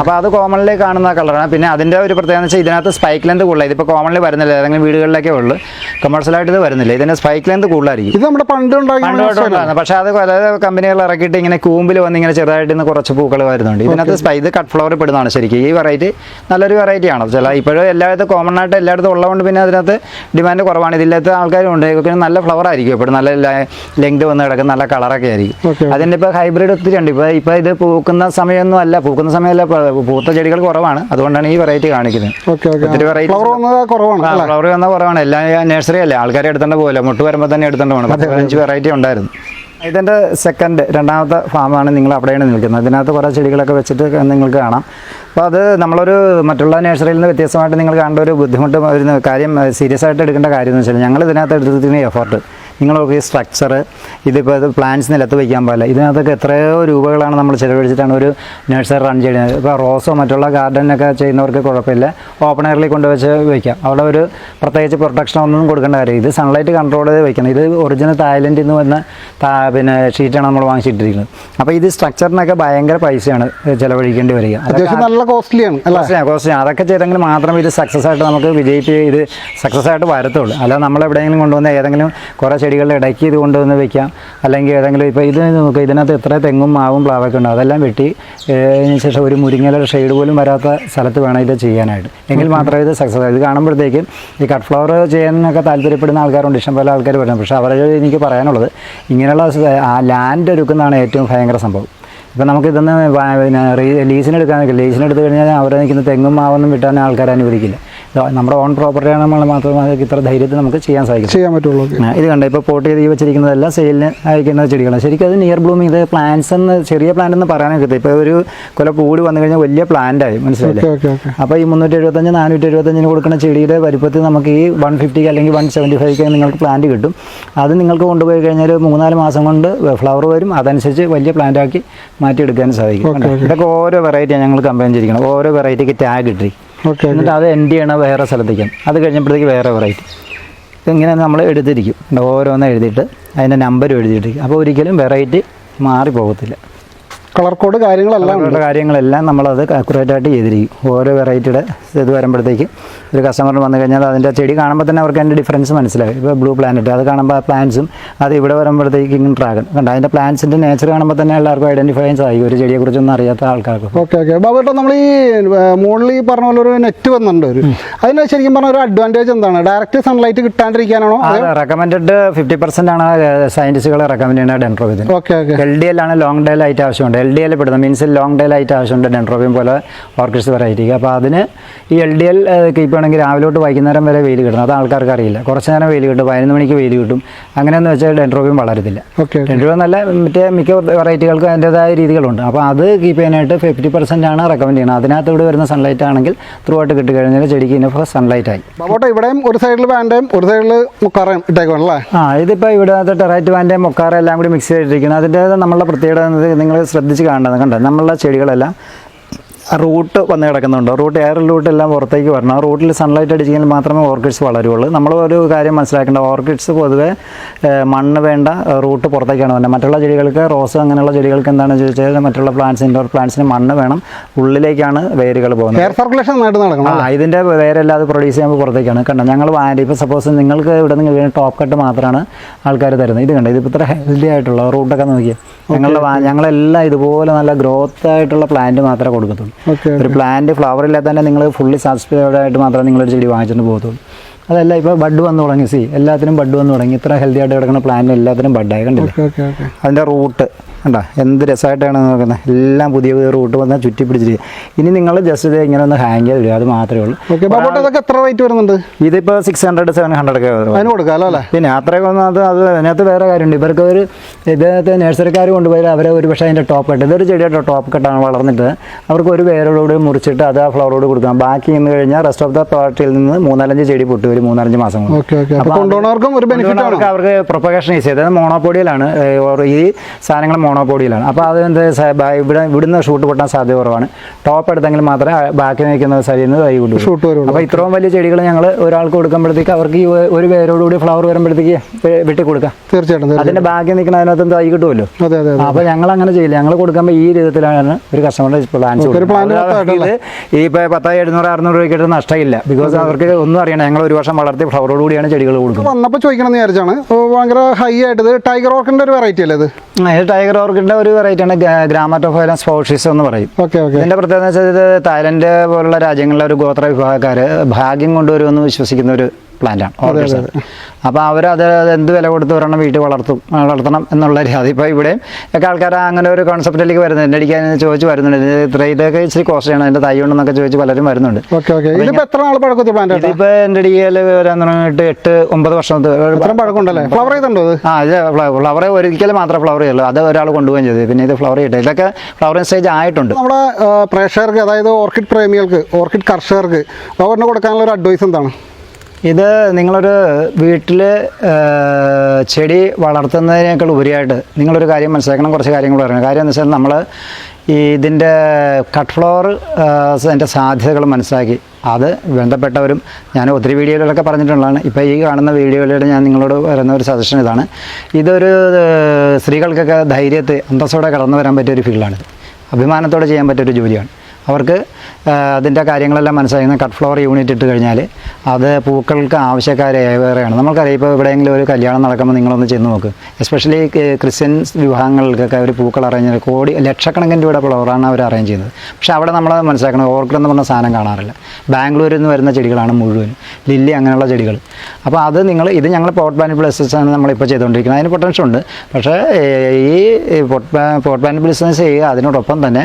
അപ്പോൾ അത് കോമൺലി കാണുന്ന കളറാണ് പിന്നെ അതിന്റെ ഒരു പ്രത്യേകത വെച്ചാൽ ഇതിനകത്ത് സ്പൈക്ക് ലെന്ത് കൂടുതലാണ് ഇതിപ്പോൾ കോമൺലി വരുന്നില്ല. ഏതെങ്കിലും വീടുകളിലൊക്കെ ഉള്ളൂ. കമേഴ്ഷ്യലായിട്ട് ഇത് വരുന്നില്ല. ഇതിന്റെ സ്പൈക്ക് ലെന്ത് കൂടുതലായിരിക്കും. ഇത് നമ്മുടെ പണ്ട് പക്ഷേ അത് പല കമ്പനികൾ ഇറക്കിയിട്ട് ഇങ്ങനെ കൂമ്പിൽ വന്ന് ഇങ്ങനെ ചെറുതായിട്ട് ഇന്ന് കുറച്ച് പൂക്കൾ വരുന്നുണ്ട്. ഇതിനകത്ത് സ്പൈ ഇത് കട്ട് ഫ്ലവർ പെടുന്നതാണ് ശരിക്കും. ഈ വെറൈറ്റി നല്ലൊരു വെറൈറ്റി ആണ്. ചില ഇപ്പോഴും എല്ലായിടത്തും കോമൺ ആയിട്ട് എല്ലായിടത്തും ഉള്ളതുകൊണ്ട് പിന്നെ അതിനകത്ത് ഡിമാൻഡ് കുറവാണ്. ഇതില്ലാത്ത ആൾക്കാരും ഉണ്ട്. നല്ല ഫ്ലവർ ആയിരിക്കും. എപ്പോഴും നല്ല ലെങ്ത് വന്ന് കിടക്കും. നല്ല കളറൊക്കെ ആയിരിക്കും. അതിന്റെ ഇപ്പോൾ ഹൈബ്രിഡ് ഒത്തിരി ഉണ്ട്. ഇപ്പോൾ ഇപ്പോൾ ഇത് പൂക്കുന്ന സമയമൊന്നും അല്ല. പൂക്കുന്ന സമയമല്ല പൂത്ത ചെടികൾ കുറവാണ്. അതുകൊണ്ടാണ് ഈ വെറൈറ്റി കാണിക്കുന്നത്. ഒത്തിരി വെറൈറ്റി ഫ്ലവർ വന്ന കുറവാണ് എല്ലാ നഴ്സറി അല്ലേ? ആൾക്കാരെ എടുത്തോണ്ട് പോലെ മുട്ട് വരുമ്പോൾ തന്നെ എടുത്തോണ്ട് പോകണം പതിനഞ്ച് വെറൈറ്റി ഉണ്ടായിരുന്നു. ഇതിന്റെ സെക്കൻഡ് രണ്ടാമത്തെ ഫാമാണ് നിങ്ങൾ അവിടെയാണ് നിൽക്കുന്നത്. ഇതിനകത്ത് കുറേ ചെടികളൊക്കെ വെച്ചിട്ട് നിങ്ങൾക്ക് കാണാം. അപ്പോൾ അത് നമ്മളൊരു മറ്റുള്ള നഴ്സറിയിൽ നിന്ന് വ്യത്യസ്തമായിട്ട് നിങ്ങൾ കാണേണ്ട ഒരു ബുദ്ധിമുട്ട് വരുന്ന കാര്യം സീരിയസ് ആയിട്ട് എടുക്കേണ്ട കാര്യം എന്ന് വെച്ചാൽ ഞങ്ങൾ ഇതിനകത്ത് എടുത്തിരിക്കുന്ന എഫർട്ട് നിങ്ങൾ ഈ സ്ട്രക്ചർ ഇതിപ്പോൾ ഇത് പ്ലാന്റ്സ് നിലത്ത് വയ്ക്കാൻ പാടില്ല. ഇതിനകത്തൊക്കെ എത്രയോ രൂപകളാണ് നമ്മൾ ചിലവഴിച്ചിട്ടാണ് ഒരു നഴ്സറി റൺ ചെയ്യുന്നത്. ഇപ്പോൾ റോസോ മറ്റുള്ള ഗാർഡനൊക്കെ ചെയ്യുന്നവർക്ക് കുഴപ്പമില്ല. ഓപ്പൺ എയറിൽ കൊണ്ടുവച്ച് വയ്ക്കാം അവിടെ ഒരു പ്രത്യേകിച്ച് പ്രൊട്ടക്ഷൻ ഒന്നും കൊടുക്കേണ്ട കാര്യം ഇത് സൺലൈറ്റ് കൺട്രോൾ ചെയ്ത് വയ്ക്കണം ഇത് ഒറിജിനൽ തായ്ലൻഡിൽ നിന്ന് വന്ന പിന്നെ ഷീറ്റാണ് നമ്മൾ വാങ്ങിച്ചിട്ടിരിക്കുന്നത്. അപ്പോൾ ഇത് സ്ട്രക്ചറിനൊക്കെ ഭയങ്കര പൈസയാണ് ചിലവഴിക്കേണ്ടി വരിക. നല്ല കോസ്റ്റ്ലിയാണ് കോസ്റ്റ്ലിയാണ് കോസ്റ്റ്ലിയാണ് അതൊക്കെ ചെയ്തെങ്കിൽ മാത്രം ഇത് സക്സസ് ആയിട്ട് നമുക്ക് വിജയിപ്പിച്ച് ഇത് സക്സസ് ആയിട്ട് വരത്തുള്ളൂ. അല്ല നമ്മൾ എവിടെയെങ്കിലും കൊണ്ടുവന്ന ഏതെങ്കിലും കുറേ ചെടികളുടെ ഇടയ്ക്ക് ഇത് കൊണ്ടുവന്ന് വെക്കാം. അല്ലെങ്കിൽ ഏതെങ്കിലും ഇപ്പോൾ ഇത് നോക്കുക ഇതിനകത്ത് എത്ര തെങ്ങും മാവും പ്ലാവൊക്കെ ഉണ്ട്. അതെല്ലാം വെട്ടി ശേഷം ഒരു മുരിങ്ങയുടെ ഷെയ്ഡ് പോലും വരാത്ത സ്ഥലത്ത് വേണം ഇത് ചെയ്യാനായിട്ട്. എങ്കിൽ മാത്രമേ ഇത് സക്സസ് ഇത് കാണുമ്പോഴത്തേക്കും ഈ കട്ട് ഫ്ലവർ ചെയ്യാനൊക്കെ താല്പര്യപ്പെടുന്ന ആൾക്കാരുണ്ട്. ഇഷ്ടംപോലെ ആൾക്കാർ വരുന്നത് പക്ഷേ അവരെ എനിക്ക് പറയാനുള്ളത് ഇങ്ങനെയുള്ള ലാൻഡ് ഒരുക്കുന്നതാണ് ഏറ്റവും ഭയങ്കര സംഭവം. ഇപ്പം നമുക്ക് ഇതൊന്ന് പിന്നെ ലീസിനെടുക്കാൻ ലീസിന് എടുക്കാൻ ലീസിന് എടുത്തു കഴിഞ്ഞാൽ അവരെ നിൽക്കുന്ന തെങ്ങും മാവൊന്നും വിട്ടാൻ ആൾക്കാർ അനുവദിക്കില്ല. നമ്മുടെ ഓൺ പ്രോപ്പർട്ടിയാണ് നമ്മൾ മാത്രമേ ഇത്ര ധൈര്യത്തിൽ നമുക്ക് ചെയ്യാൻ സാധിക്കും. ചെയ്യാൻ പറ്റുള്ളൂ. ഇത് കണ്ട? ഇപ്പോൾ പോട്ട് ചെയ്ത് ഈ വെച്ചിരിക്കുന്നതെല്ലാം സെയിലിന് അയക്കുന്ന ചെടികളാണ്. ശരിക്കും അത് നിയർ ബ്ലൂമിങ് ഇത് പ്ലാന്റ്സ് എന്ന് ചെറിയ പ്ലാന്റ് എന്ന് പറയാനൊക്കെ ഇപ്പോൾ ഒരു കൊല പൂടി വന്നു കഴിഞ്ഞാൽ വലിയ പ്ലാന്റ് ആയി മനസ്സിലായില്ലേ? അപ്പോൾ ഈ മുന്നൂറ്റി എഴുപത്തഞ്ച് നാനൂറ്റി എഴുപത്തഞ്ചിന് കൊടുക്കുന്ന ചെടിയുടെ വലുപ്പത്തിൽ നമുക്ക് ഈ വൺ ഫിഫ്റ്റിക്ക് അല്ലെങ്കിൽ വൺ സെവന്റി ഫൈവ്ക്ക് നിങ്ങൾക്ക് പ്ലാന്റ് കിട്ടും. അത് നിങ്ങൾക്ക് കൊണ്ടുപോയി കഴിഞ്ഞാൽ മൂന്നാൽ മാസം കൊണ്ട് ഫ്ലവർ വരും. അതനുസരിച്ച് വലിയ പ്ലാന്റ് ആക്കി മാറ്റിയെടുക്കാൻ സാധിക്കും? ഇതൊക്കെ ഓരോ വെറൈറ്റിയാണ് ഞങ്ങൾ കമ്പയിൻ ചെയ്തിരിക്കുന്നത്. ഓരോ വെറൈറ്റിക്ക് ടാഗ് ഇട്ടി ഓക്കെ എന്നിട്ട് അത് എൻഡ് ചെയ്യണം വേറെ സ്ഥലത്തേക്കാണ് അത് കഴിഞ്ഞപ്പോഴത്തേക്ക് വേറെ വെറൈറ്റി ഇങ്ങനെ നമ്മൾ എടുത്തിരിക്കും? ഓരോന്ന് എഴുതിയിട്ട് അതിന്റെ നമ്പർ എഴുതിയിട്ടിരിക്കും. അപ്പോൾ ഒരിക്കലും വെറൈറ്റി മാറി പോകത്തില്ല കളർ കോഡ് കാര്യങ്ങളെല്ലാം കാര്യങ്ങളെല്ലാം നമ്മളത് അക്യുറേറ്റ് ആയിട്ട് ചെയ്തിരിക്കും. ഓരോ വെറൈറ്റിയുടെ ഇത് വരുമ്പോഴത്തേക്ക് ഒരു കസ്റ്റമർ വന്നു കഴിഞ്ഞാൽ അതിന്റെ ചെടി കാണുമ്പോൾ തന്നെ അവർക്ക് അതിന്റെ ഡിഫറൻസ് മനസ്സിലായി ഇപ്പോൾ ബ്ലൂ പ്ലാനറ്റ് അത് കാണുമ്പോൾ ആ പ്ലാന്റ്സും അത് ഇവിടെ വരുമ്പോഴത്തേക്ക് ഇങ്ങനെ ഡ്രാഗൺ കണ്ട? അതിന്റെ പ്ലാന്റ്സിന്റെ നേച്ചർ കാണുമ്പോൾ തന്നെ എല്ലാവർക്കും ഐഡന്റിഫൈ ചെയ്യാൻ സാധിക്കും ഒരു ചെടിയെക്കുറിച്ചൊന്നും അറിയാത്ത ആൾക്കാർക്ക്. Okay okay. ബാബുട്ടോ നമ്മൾ ഈ മുകളിൽ ഈ പറഞ്ഞ പോലെ ഒരു നെറ്റ് വന്നിട്ടുണ്ട് ഒരു. അതിന് ശരിക്കും പറഞ്ഞ ഒരു അഡ്വാന്റേജ് എന്താണ്? ഡയറക്റ്റ് സൺലൈറ്റ് കിട്ടാണ്ടിരിക്കാനാണോ? റെക്കമെൻഡ് ഫിഫ്റ്റി പെർസെന്റ് ആണ് സയന്റിസ്റ്റുകൾ റെക്കമെൻഡ് ചെയ്യുന്ന ഡെൻട്രോവിതിന് okay okay. L D L ആണ് ലോങ് ഡേ ലൈറ്റ് ആവശ്യമുണ്ട്. എൽ ഡി എൽ പെടുന്നത്. മീൻസ് ലോങ് ഡേ ആയിട്ട് ആവശ്യമുണ്ട് ഡെൻഡ്രോബിയം പോലെ ഓർക്കിഡ്സ് വെറൈറ്റിക്ക് അപ്പോൾ അതിന് ഈ എൽ ഡി എൽ കീപ്പ് ചെയ്യണമെങ്കിൽ രാവിലെ തൊട്ട് വൈകുന്നേരം വരെ വെയിൽ കിട്ടണം. അത് ആൾക്കാർക്ക് അറിയില്ല. കുറച്ച് നേരം വെയിൽ കിട്ടും. പതിനൊന്ന് മണിക്ക് വെയിൽ കിട്ടും. അങ്ങനെയെന്ന് വെച്ചാൽ ഡെൻഡ്രോബിയം വളരത്തില്ല. ഓക്കെ ഡെൻഡ്രോബിയം നല്ല മറ്റേ മിക്ക വെറൈറ്റികൾക്കും അതിന്റെതായ രീതികളുണ്ട്. അപ്പോൾ അത് കീപ്പ് ചെയ്യാനായിട്ട് ഫിഫ്റ്റി പെർസെന്റ് ആണ് റെക്കമെൻഡ് ചെയ്യുന്നത്. അതിനകത്ത് ഇവിടെ വരുന്ന സൺലൈറ്റ് ആണെങ്കിൽ ത്രൂ ആയിട്ട് കിട്ടിക്കഴിഞ്ഞാൽ ചെടിക്ക് ഇനഫ് സൺലൈറ്റ് ആയി. ബാബോട്ടോ ഇവിടെയും ഒരു സൈഡിൽ പാന്റയും ഒരു സൈഡിൽ മുക്കാറയും ഇട്ടേക്കണം അല്ലേ? ആ ഇതിപ്പോൾ ഇവിടെ ടെറൈറ്റ് വാന്റെ മൊക്കാറ എല്ലാം കൂടി മിക്സ് ചെയ്തിരിക്കുന്നത് അതിന്റെ നമ്മളുടെ പ്രത്യേകത നിങ്ങൾ ശ്രദ്ധിച്ച് കാണേണ്ടത് കണ്ടോ? നമ്മളുടെ ചെടികളെല്ലാം റൂട്ട് വന്ന് കിടക്കുന്നുണ്ട്. റൂട്ട് എയർ റൂട്ട് എല്ലാം പുറത്തേക്ക് വരണം. ആ റൂട്ടിൽ സൺലൈറ്റ് അടിച്ചെങ്കിൽ മാത്രമേ ഓർക്കിഡ്സ് വളരുള്ളൂ. നമ്മൾ ഒരു കാര്യം മനസ്സിലാക്കേണ്ട ഓർക്കിഡ്സ് പൊതുവെ മണ്ണ് വേണ്ട റൂട്ട് പുറത്തേക്കാണ് വരുന്നത് മറ്റുള്ള ചെടികൾക്ക് റോസ് അങ്ങനെയുള്ള ചെടികൾക്ക് എന്താണെന്ന് ചോദിച്ചാൽ മറ്റുള്ള പ്ലാന്റ്സ് ഇൻഡോർ പ്ലാന്റ്സിന് മണ്ണ് വേണം. ഉള്ളിലേക്കാണ് വേരുകൾ പോകുന്നത്. എയർ സർക്കുലേഷൻ നടക്കണം ആ ഇതിന്റെ വേരെല്ലാം അത് പ്രൊഡ്യൂസ് ചെയ്യുമ്പോൾ പുറത്തേക്കാണ്. കണ്ടോ? ഞങ്ങൾ വാരി ഇപ്പോൾ സപ്പോസ് നിങ്ങൾക്ക് ഇവിടെ നിന്ന് വീണ് ടോപ്പ് കട്ട് മാത്രമാണ് ആൾക്കാർ തരുന്നത്. ഇത് കണ്ടോ? ഇതിപ്പോൾ ഇത്ര ഹെൽത്തി ആയിട്ടുള്ള റൂട്ടൊക്കെ നോക്കിയാൽ ഞങ്ങളുടെ ഞങ്ങളെല്ലാം ഇതുപോലെ നല്ല ഗ്രോത്ത് ആയിട്ടുള്ള പ്ലാന്റ് മാത്രമേ കൊടുക്കത്തുള്ളൂ. ഒരു പ്ലാന്റ് ഫ്ലവർ ഇല്ലാതെ തന്നെ നിങ്ങൾ ഫുള്ളി സാറ്റിസ്ഫൈഡ് ആയിട്ട് മാത്രമേ നിങ്ങളൊരു ചെടി വാങ്ങിച്ചിട്ട് പോകത്തുള്ളൂ. അതല്ല ഇപ്പോൾ ബഡ് വന്നു തുടങ്ങി സി എല്ലാത്തിനും ബഡ് വന്നു തുടങ്ങി. ഇത്ര ഹെൽത്തി ആയിട്ട് കിടക്കുന്ന പ്ലാന്റ് എല്ലാത്തിനും ബഡായി ആയി കണ്ടില്ല? അതിന്റെ അതിന്റെ റൂട്ട് കണ്ട? എന്ത് രസമായിട്ടാണ് നോക്കുന്നത്. എല്ലാം പുതിയ പുതിയ റൂട്ട് വന്നാൽ ചുറ്റി പിടിച്ചിരിക്കുക ഇനി നിങ്ങൾ ജസ്റ്റ് ഇത് ഇങ്ങനെ ഒന്ന് ഹാങ് ചെയ്ത് വിടുക അത് മാത്രമേ ഉള്ളൂ. ഇതൊക്കെ എത്ര റേറ്റ് വരുന്നുണ്ട്? ഇതിപ്പോൾ സിക്സ് ഹൺഡ്രഡ് സെവൻ ഹൺഡ്രഡ് ഒക്കെ വരും. അതിന് കൊടുക്കാമല്ലോ അല്ലേ പിന്നെ അത്രയൊക്കെ ഒന്നും അത് അത് അതിനകത്ത് വേറെ കാര്യമുണ്ട്. ഇവർക്ക് ഒരു ഇതിനകത്ത് നഴ്സറിക്കാർ കൊണ്ടുപോയാൽ അവരെ ഒരു പക്ഷേ അതിന്റെ ടോപ്പ് കെട്ട് ഇതൊരു ചെടിയുടെ ടോപ്പ് കെട്ടാണ് വളർന്നിട്ട്. അവർക്ക് ഒരു വേരോട് മുറിച്ചിട്ട് അത് ആ ഫ്ലവറോട് കൊടുക്കാം. ബാക്കി നിന്ന് കഴിഞ്ഞാൽ റെസ്റ്റ് ഓഫ് ദ പാർട്ടിയിൽ നിന്ന് മൂന്നാലഞ്ച് ചെടി പൊട്ടി ഒരു മൂന്നാലഞ്ച് മാസം കൊണ്ടുപോകുന്നവർക്ക് അവർക്ക് പ്രൊപ്പഗേഷൻ ഈസി അതായത് മോണോപോഡിയിലാണ് ഈ സാധനങ്ങൾ മോണോപോഡിയിലാണ് അപ്പോൾ അത് എന്ത് സ- ബ- ഇവിടെ ഇവിടുന്ന് ഷൂട്ട് പൊട്ടാൻ സാധ്യത കുറവാണ് ടോപ്പ് എടുത്തെങ്കിൽ മാത്രമേ ബാക്കി നിൽക്കുന്ന സൈഡിൽ നിന്ന് തൈ കൊണ്ടു ഷൂട്ട് വരുള്ളൂ. അപ്പോൾ ഇത്രയും വലിയ ചെടികൾ ഞങ്ങൾ ഒരാൾക്ക് കൊടുക്കുമ്പോഴത്തേക്ക് അവർക്ക് ഈ ഒരു വേരോടുകൂടി ഫ്ലവർ വരുമ്പോഴത്തേക്ക് വെട്ടി കൊടുക്കാം തീർച്ചയായിട്ടും അതിന്റെ ബാക്കി നിൽക്കുന്ന അതിനകത്ത് തൈ കിട്ടുമല്ലോ. അപ്പോൾ ഞങ്ങൾ അങ്ങനെ ചെയ്യില്ല. ഞങ്ങൾ കൊടുക്കുമ്പോൾ ഈ രീതിയിലാണ് ഒരു കസ്റ്റമറുടെ പ്ലാൻ ഈ ഇപ്പോൾ പത്ത് എഴുന്നൂറ് അറുന്നൂറ് രൂപയ്ക്ക് നഷ്ടമില്ല. ബിക്കോസ് അവർക്ക് ഒന്നും അറിയണം ഞങ്ങൾ ഒരു വർഷം വളർത്തി ഫ്ലവറോട് കൂടിയാണ് ചെടികൾ കൊടുക്കുന്നത്. വന്നപ്പോൾ ചോദിക്കണം എന്ന് വിചാരിച്ചാണ് ഭയങ്കര ഹൈ ആയിട്ട് ടൈഗർ ഓർക്കിന്റെ ഒരു വെറൈറ്റി അല്ലേ ഇത്? ആ, ഒരു വെറൈറ്റി ആണ് വെറൈറ്റിയാണ് ഗ്രാമറ്റോഫൈലം സ്പോർട്സിസ് എന്ന് പറയും. Okay okay. ഇതിന്റെ പ്രത്യേകത എന്ന് വെച്ചാൽ തായ്ലൻഡ് പോലുള്ള രാജ്യങ്ങളിലെ ഒരു ഗോത്ര വിഭാഗക്കാര് ഭാഗ്യം കൊണ്ടുവരുമെന്ന് വിശ്വസിക്കുന്ന ഒരു പ്ലാന്റാണ് ഓർക്കിഡ്സ് അപ്പോൾ അവർ അത് എന്ത് വില കൊടുത്ത് ഒരെണ്ണം വീട്ടിൽ വളർത്തും വളർത്തണം എന്നുള്ള രീതി ഇപ്പോൾ ഇവിടെയും ഒക്കെ ആൾക്കാർ അങ്ങനെ ഒരു കോൺസെപ്റ്റിലേക്ക് വരുന്നുണ്ട് എന്റെ അടിക്കാൻ ചോദിച്ച് വരുന്നുണ്ട്. ഇത് ഇതൊക്കെ ഇച്ചിരി കോസ്റ്റ്ലിയാണ് അതിന്റെ തൈ ഉണ്ടെന്നൊക്കെ ചോദിച്ച് പലരും വരുന്നുണ്ട്. Okay okay. ഇതിപ്പോൾ എത്ര നാൾ പഴക്കത്തിൽ പ്ലാന്റ് ഇതിപ്പോൾ എന്റെ അടിയിൽ വരാൻ തുടങ്ങിയിട്ട് എട്ട് ഒമ്പത് വർഷം പഴക്കമുണ്ടല്ലേ? ഫ്ലവർ ചെയ്തിട്ടുണ്ടോ ഇത്? ആ ഇത് ഫ്ലവർ ഒരിക്കലും മാത്രമേ ഫ്ലവർ ചെയ്യുള്ളൂ. അത് ഒരാൾ കൊണ്ടുപോകുകയും ചെയ്തു. പിന്നെ ഇത് ഫ്ലവർ ചെയ്തിട്ട് ഇതൊക്കെ ഫ്ലവറിങ് സ്റ്റേജ് ആയിട്ടുണ്ട്. നമ്മുടെ പ്രേക്ഷകർക്ക് അതായത് ഓർക്കിഡ് പ്രേമികൾക്ക് ഓർക്കിഡ് കർഷകർക്ക് അവരിന് കൊടുക്കാനുള്ള ഒരു അഡ്വൈസ് എന്താണ്? ഇത് നിങ്ങളൊരു വീട്ടിൽ ചെടി വളർത്തുന്നതിനേക്കാൾ ഉപരിയായിട്ട് നിങ്ങളൊരു കാര്യം മനസ്സിലാക്കണം കുറച്ച് കാര്യങ്ങൾ പറയണം. കാര്യം എന്ന് വെച്ചാൽ നമ്മൾ ഈ ഇതിന്റെ കട്ട് ഫ്ലവർ അതിന്റെ സാധ്യതകൾ മനസ്സിലാക്കി. അത് ബന്ധപ്പെട്ടവരും ഞാൻ ഒത്തിരി വീഡിയോകളിലൊക്കെ പറഞ്ഞിട്ടുള്ളതാണ്. ഇപ്പോൾ ഈ കാണുന്ന വീഡിയോയിലൂടെ ഞാൻ നിങ്ങളോട് പറയുന്ന ഒരു സജഷൻ ഇതാണ്. ഇതൊരു സ്ത്രീകൾക്കൊക്കെ ധൈര്യത്തെ അന്തസ്സോടെ കടന്നു വരാൻ പറ്റിയ ഒരു ഫീൽഡാണിത് അഭിമാനത്തോടെ ചെയ്യാൻ പറ്റിയൊരു ജോലിയാണ്. അവർക്ക് അതിന്റെ കാര്യങ്ങളെല്ലാം മനസ്സിലാക്കുന്ന കട്ട് ഫ്ലവർ യൂണിറ്റ് ഇട്ട് കഴിഞ്ഞാൽ അത് പൂക്കൾക്ക് ആവശ്യക്കാരേറെയാണ് നമുക്കറിയാം ഇപ്പോൾ എവിടെയെങ്കിലും ഒരു കല്യാണം നടക്കുമ്പോൾ നിങ്ങളൊന്ന് ചെന്ന് നോക്ക്. എസ്പെഷ്യലി ക്രിസ്ത്യൻ വിഭാഗങ്ങൾക്കൊക്കെ അവർ പൂക്കൾ അറേഞ്ച് ചെയ്യുന്നത് കോടി ലക്ഷക്കണക്കിന് രൂപയുടെ ഫ്ലവറാണ് അവർ അറേഞ്ച് ചെയ്യുന്നത്. പക്ഷേ അവിടെ നമ്മൾ മനസ്സിലാക്കണം ഓർക്കിഡ് എന്ന് പറഞ്ഞ സാധനം കാണാറില്ല. ബാംഗ്ലൂരിൽ നിന്ന് വരുന്ന ചെടികളാണ് മുഴുവൻ ലില്ലി അങ്ങനെയുള്ള ചെടികൾ. അപ്പോൾ അത് നിങ്ങൾ ഇത് ഞങ്ങൾ പോട്ട് ബാൻ പ്ലസസ് ആണ് നമ്മളിപ്പോൾ ചെയ്തുകൊണ്ടിരിക്കുന്നത്. അതിന് പൊട്ടൻഷ്യൽ ഉണ്ട്. പക്ഷേ ഈ പോട്ട് പോട്ട് ബാൻ ബിസിനസ് ചെയ്യുക അതിനോടൊപ്പം തന്നെ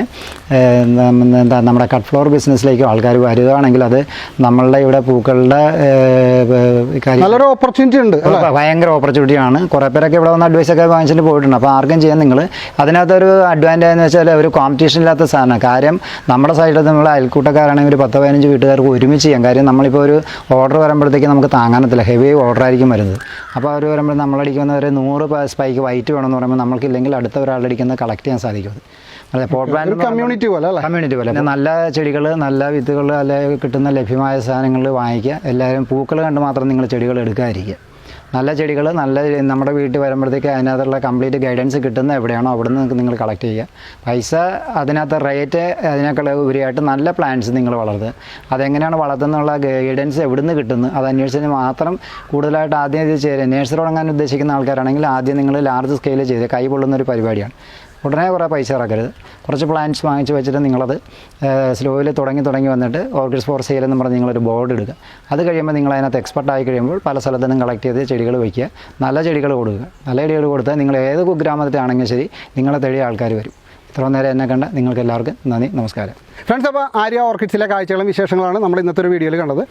എന്താ നമ്മുടെ കട്ട് ഫ്ലോർ ബിസിനസ്സിലേക്ക് ആൾക്കാർ വരികയാണെങ്കിൽ അത് നമ്മളുടെ ഇവിടെ പൂക്കളുടെ നല്ലൊരു ഓപ്പർച്യൂണിറ്റി ഉണ്ട് ഭയങ്കര ഓപ്പർച്യൂണിറ്റി ഭയങ്കര ഓപ്പർച്യൂണിറ്റിയാണ് കുറേ പേരൊക്കെ ഇവിടെ വന്ന് അഡ്വൈസ് ഒക്കെ വാങ്ങിച്ചിട്ട് പോയിട്ടുണ്ട്. അപ്പോൾ ആർക്കും ചെയ്യാൻ നിങ്ങൾ അതിനകത്തൊരു അഡ്വാന്റേജ് എന്ന് വെച്ചാൽ ഒരു കോമ്പറ്റീഷൻ ഇല്ലാത്ത സാധനം. കാര്യം നമ്മുടെ സൈഡിൽ നമ്മൾ അയൽക്കൂട്ടക്കാരാണെങ്കിൽ ഒരു പത്ത് പതിനഞ്ച് വീട്ടുകാർക്ക് ഒരുമിച്ച് ചെയ്യാം. കാര്യം നമ്മളിപ്പോൾ ഒരു ഓർഡർ വരുമ്പോഴത്തേക്ക് നമുക്ക് താങ്ങാനത്തില്ല ഹെവി ഓർഡർ ആയിരിക്കും വരുന്നത്. അപ്പോൾ അവർ വരുമ്പോൾ നമ്മളടിക്കുന്ന ഒരു നൂറ് സ്പൈക്ക് വൈറ്റ് വേണമെന്ന് പറയുമ്പോൾ നമ്മൾക്കില്ലെങ്കിൽ അടുത്ത ഒരാളടിക്കുന്നത് കളക്ട് ചെയ്യാൻ സാധിക്കും അത് ഒരു കമ്മ്യൂണിറ്റി പോലെ അല്ലേ? കമ്മ്യൂണിറ്റി പോലെ. നല്ല ചെടികൾ നല്ല വിത്തുകൾ അല്ലെ കിട്ടുന്ന ലഭ്യമായ സാധനങ്ങൾ വാങ്ങിക്കുക. എല്ലാവരും പൂക്കൾ കണ്ട് മാത്രം നിങ്ങൾ ചെടികൾ എടുക്കാതിരിക്കുക. നല്ല ചെടികൾ നല്ല നമ്മുടെ വീട്ടിൽ വരുമ്പോഴത്തേക്ക് അതിനകത്തുള്ള കംപ്ലീറ്റ് ഗൈഡൻസ് കിട്ടുന്ന എവിടെയാണോ അവിടെ നിന്ന് നിങ്ങൾ കളക്ട് ചെയ്യുക. പൈസ അതിനകത്ത് റേറ്റ് അതിനേക്കാൾ ഉപരിയായിട്ട് നല്ല പ്ലാന്റ്സ് നിങ്ങൾ വളർത്തുക. അതെങ്ങനെയാണ് വളർത്തുന്നുള്ള ഗൈഡൻസ് എവിടുന്ന് കിട്ടുന്നു? അത് അന്വേഷിച്ചതിന് മാത്രം കൂടുതലായിട്ട് ആദ്യം ഇത് ചെയ്യുക നേഴ്സറി തുടങ്ങാൻ ഉദ്ദേശിക്കുന്ന ആൾക്കാരാണെങ്കിൽ ആദ്യം നിങ്ങൾ ലാർജ് സ്കെയിൽ ചെയ്ത് കൈ പൊള്ളുന്ന ഒരു പരിപാടിയാണ്. ഉടനെ കുറേ പൈസ ഇറക്കരുത്. കുറച്ച് പ്ലാന്റ്സ് വാങ്ങിച്ച് വെച്ചിട്ട് നിങ്ങളത് സ്ലോയിൽ തുടങ്ങി തുടങ്ങി വന്നിട്ട് ഓർക്കിഡ്സ് ഫോർ സെയിൽ എന്ന് പറഞ്ഞ് നിങ്ങളൊരു ബോർഡ് എടുക്കുക അത് കഴിയുമ്പോൾ നിങ്ങൾ അതിനകത്ത് എക്സ്പെർട്ട് ആയി കഴിയുമ്പോൾ പല സ്ഥലത്തു നിന്നും കളക്ട് ചെയ്ത് ചെടികൾ വയ്ക്കുക. നല്ല ചെടികൾ കൊടുക്കുക. നല്ല ചെടികൾ കൊടുത്താൽ നിങ്ങൾ ഏത് കുഗ്രാമത്തിലാണെങ്കിലും ശരി നിങ്ങളെ തെളിയ ആൾക്കാർ വരും. ഇത്രയും നേരം എന്നെ കണ്ട നിങ്ങൾക്ക് എല്ലാവർക്കും നന്ദി നമസ്കാരം. ഫ്രണ്ട്സ് അപ്പോൾ ആര്യ ഓർക്കിഡ്സിലെ കാഴ്ചകളും വിശേഷങ്ങളാണ് നമ്മൾ ഇന്നത്തെ ഒരു വീഡിയോയിൽ കണ്ടത്.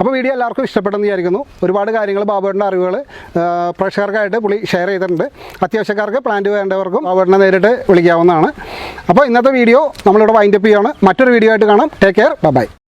അപ്പോൾ വീഡിയോ എല്ലാവർക്കും ഇഷ്ടപ്പെട്ടെന്ന് വിചാരിക്കുന്നു. ഒരുപാട് കാര്യങ്ങൾ ബാബുവേട്ടന്റെ അറിവുകൾ പ്രേക്ഷകർക്കായിട്ട് പുള്ളി ഷെയർ ചെയ്തിട്ടുണ്ട്. അത്യാവശ്യക്കാർക്ക് പ്ലാന്റ് വേണ്ടവർക്കും ബാബുവേട്ടനെ നേരിട്ട് വിളിക്കാവുന്നതാണ്. അപ്പോൾ ഇന്നത്തെ വീഡിയോ നമ്മളിവിടെ വൈൻഡപ്പ് ചെയ്യുകയാണ് മറ്റൊരു വീഡിയോ ആയിട്ട് കാണാം. Take care bye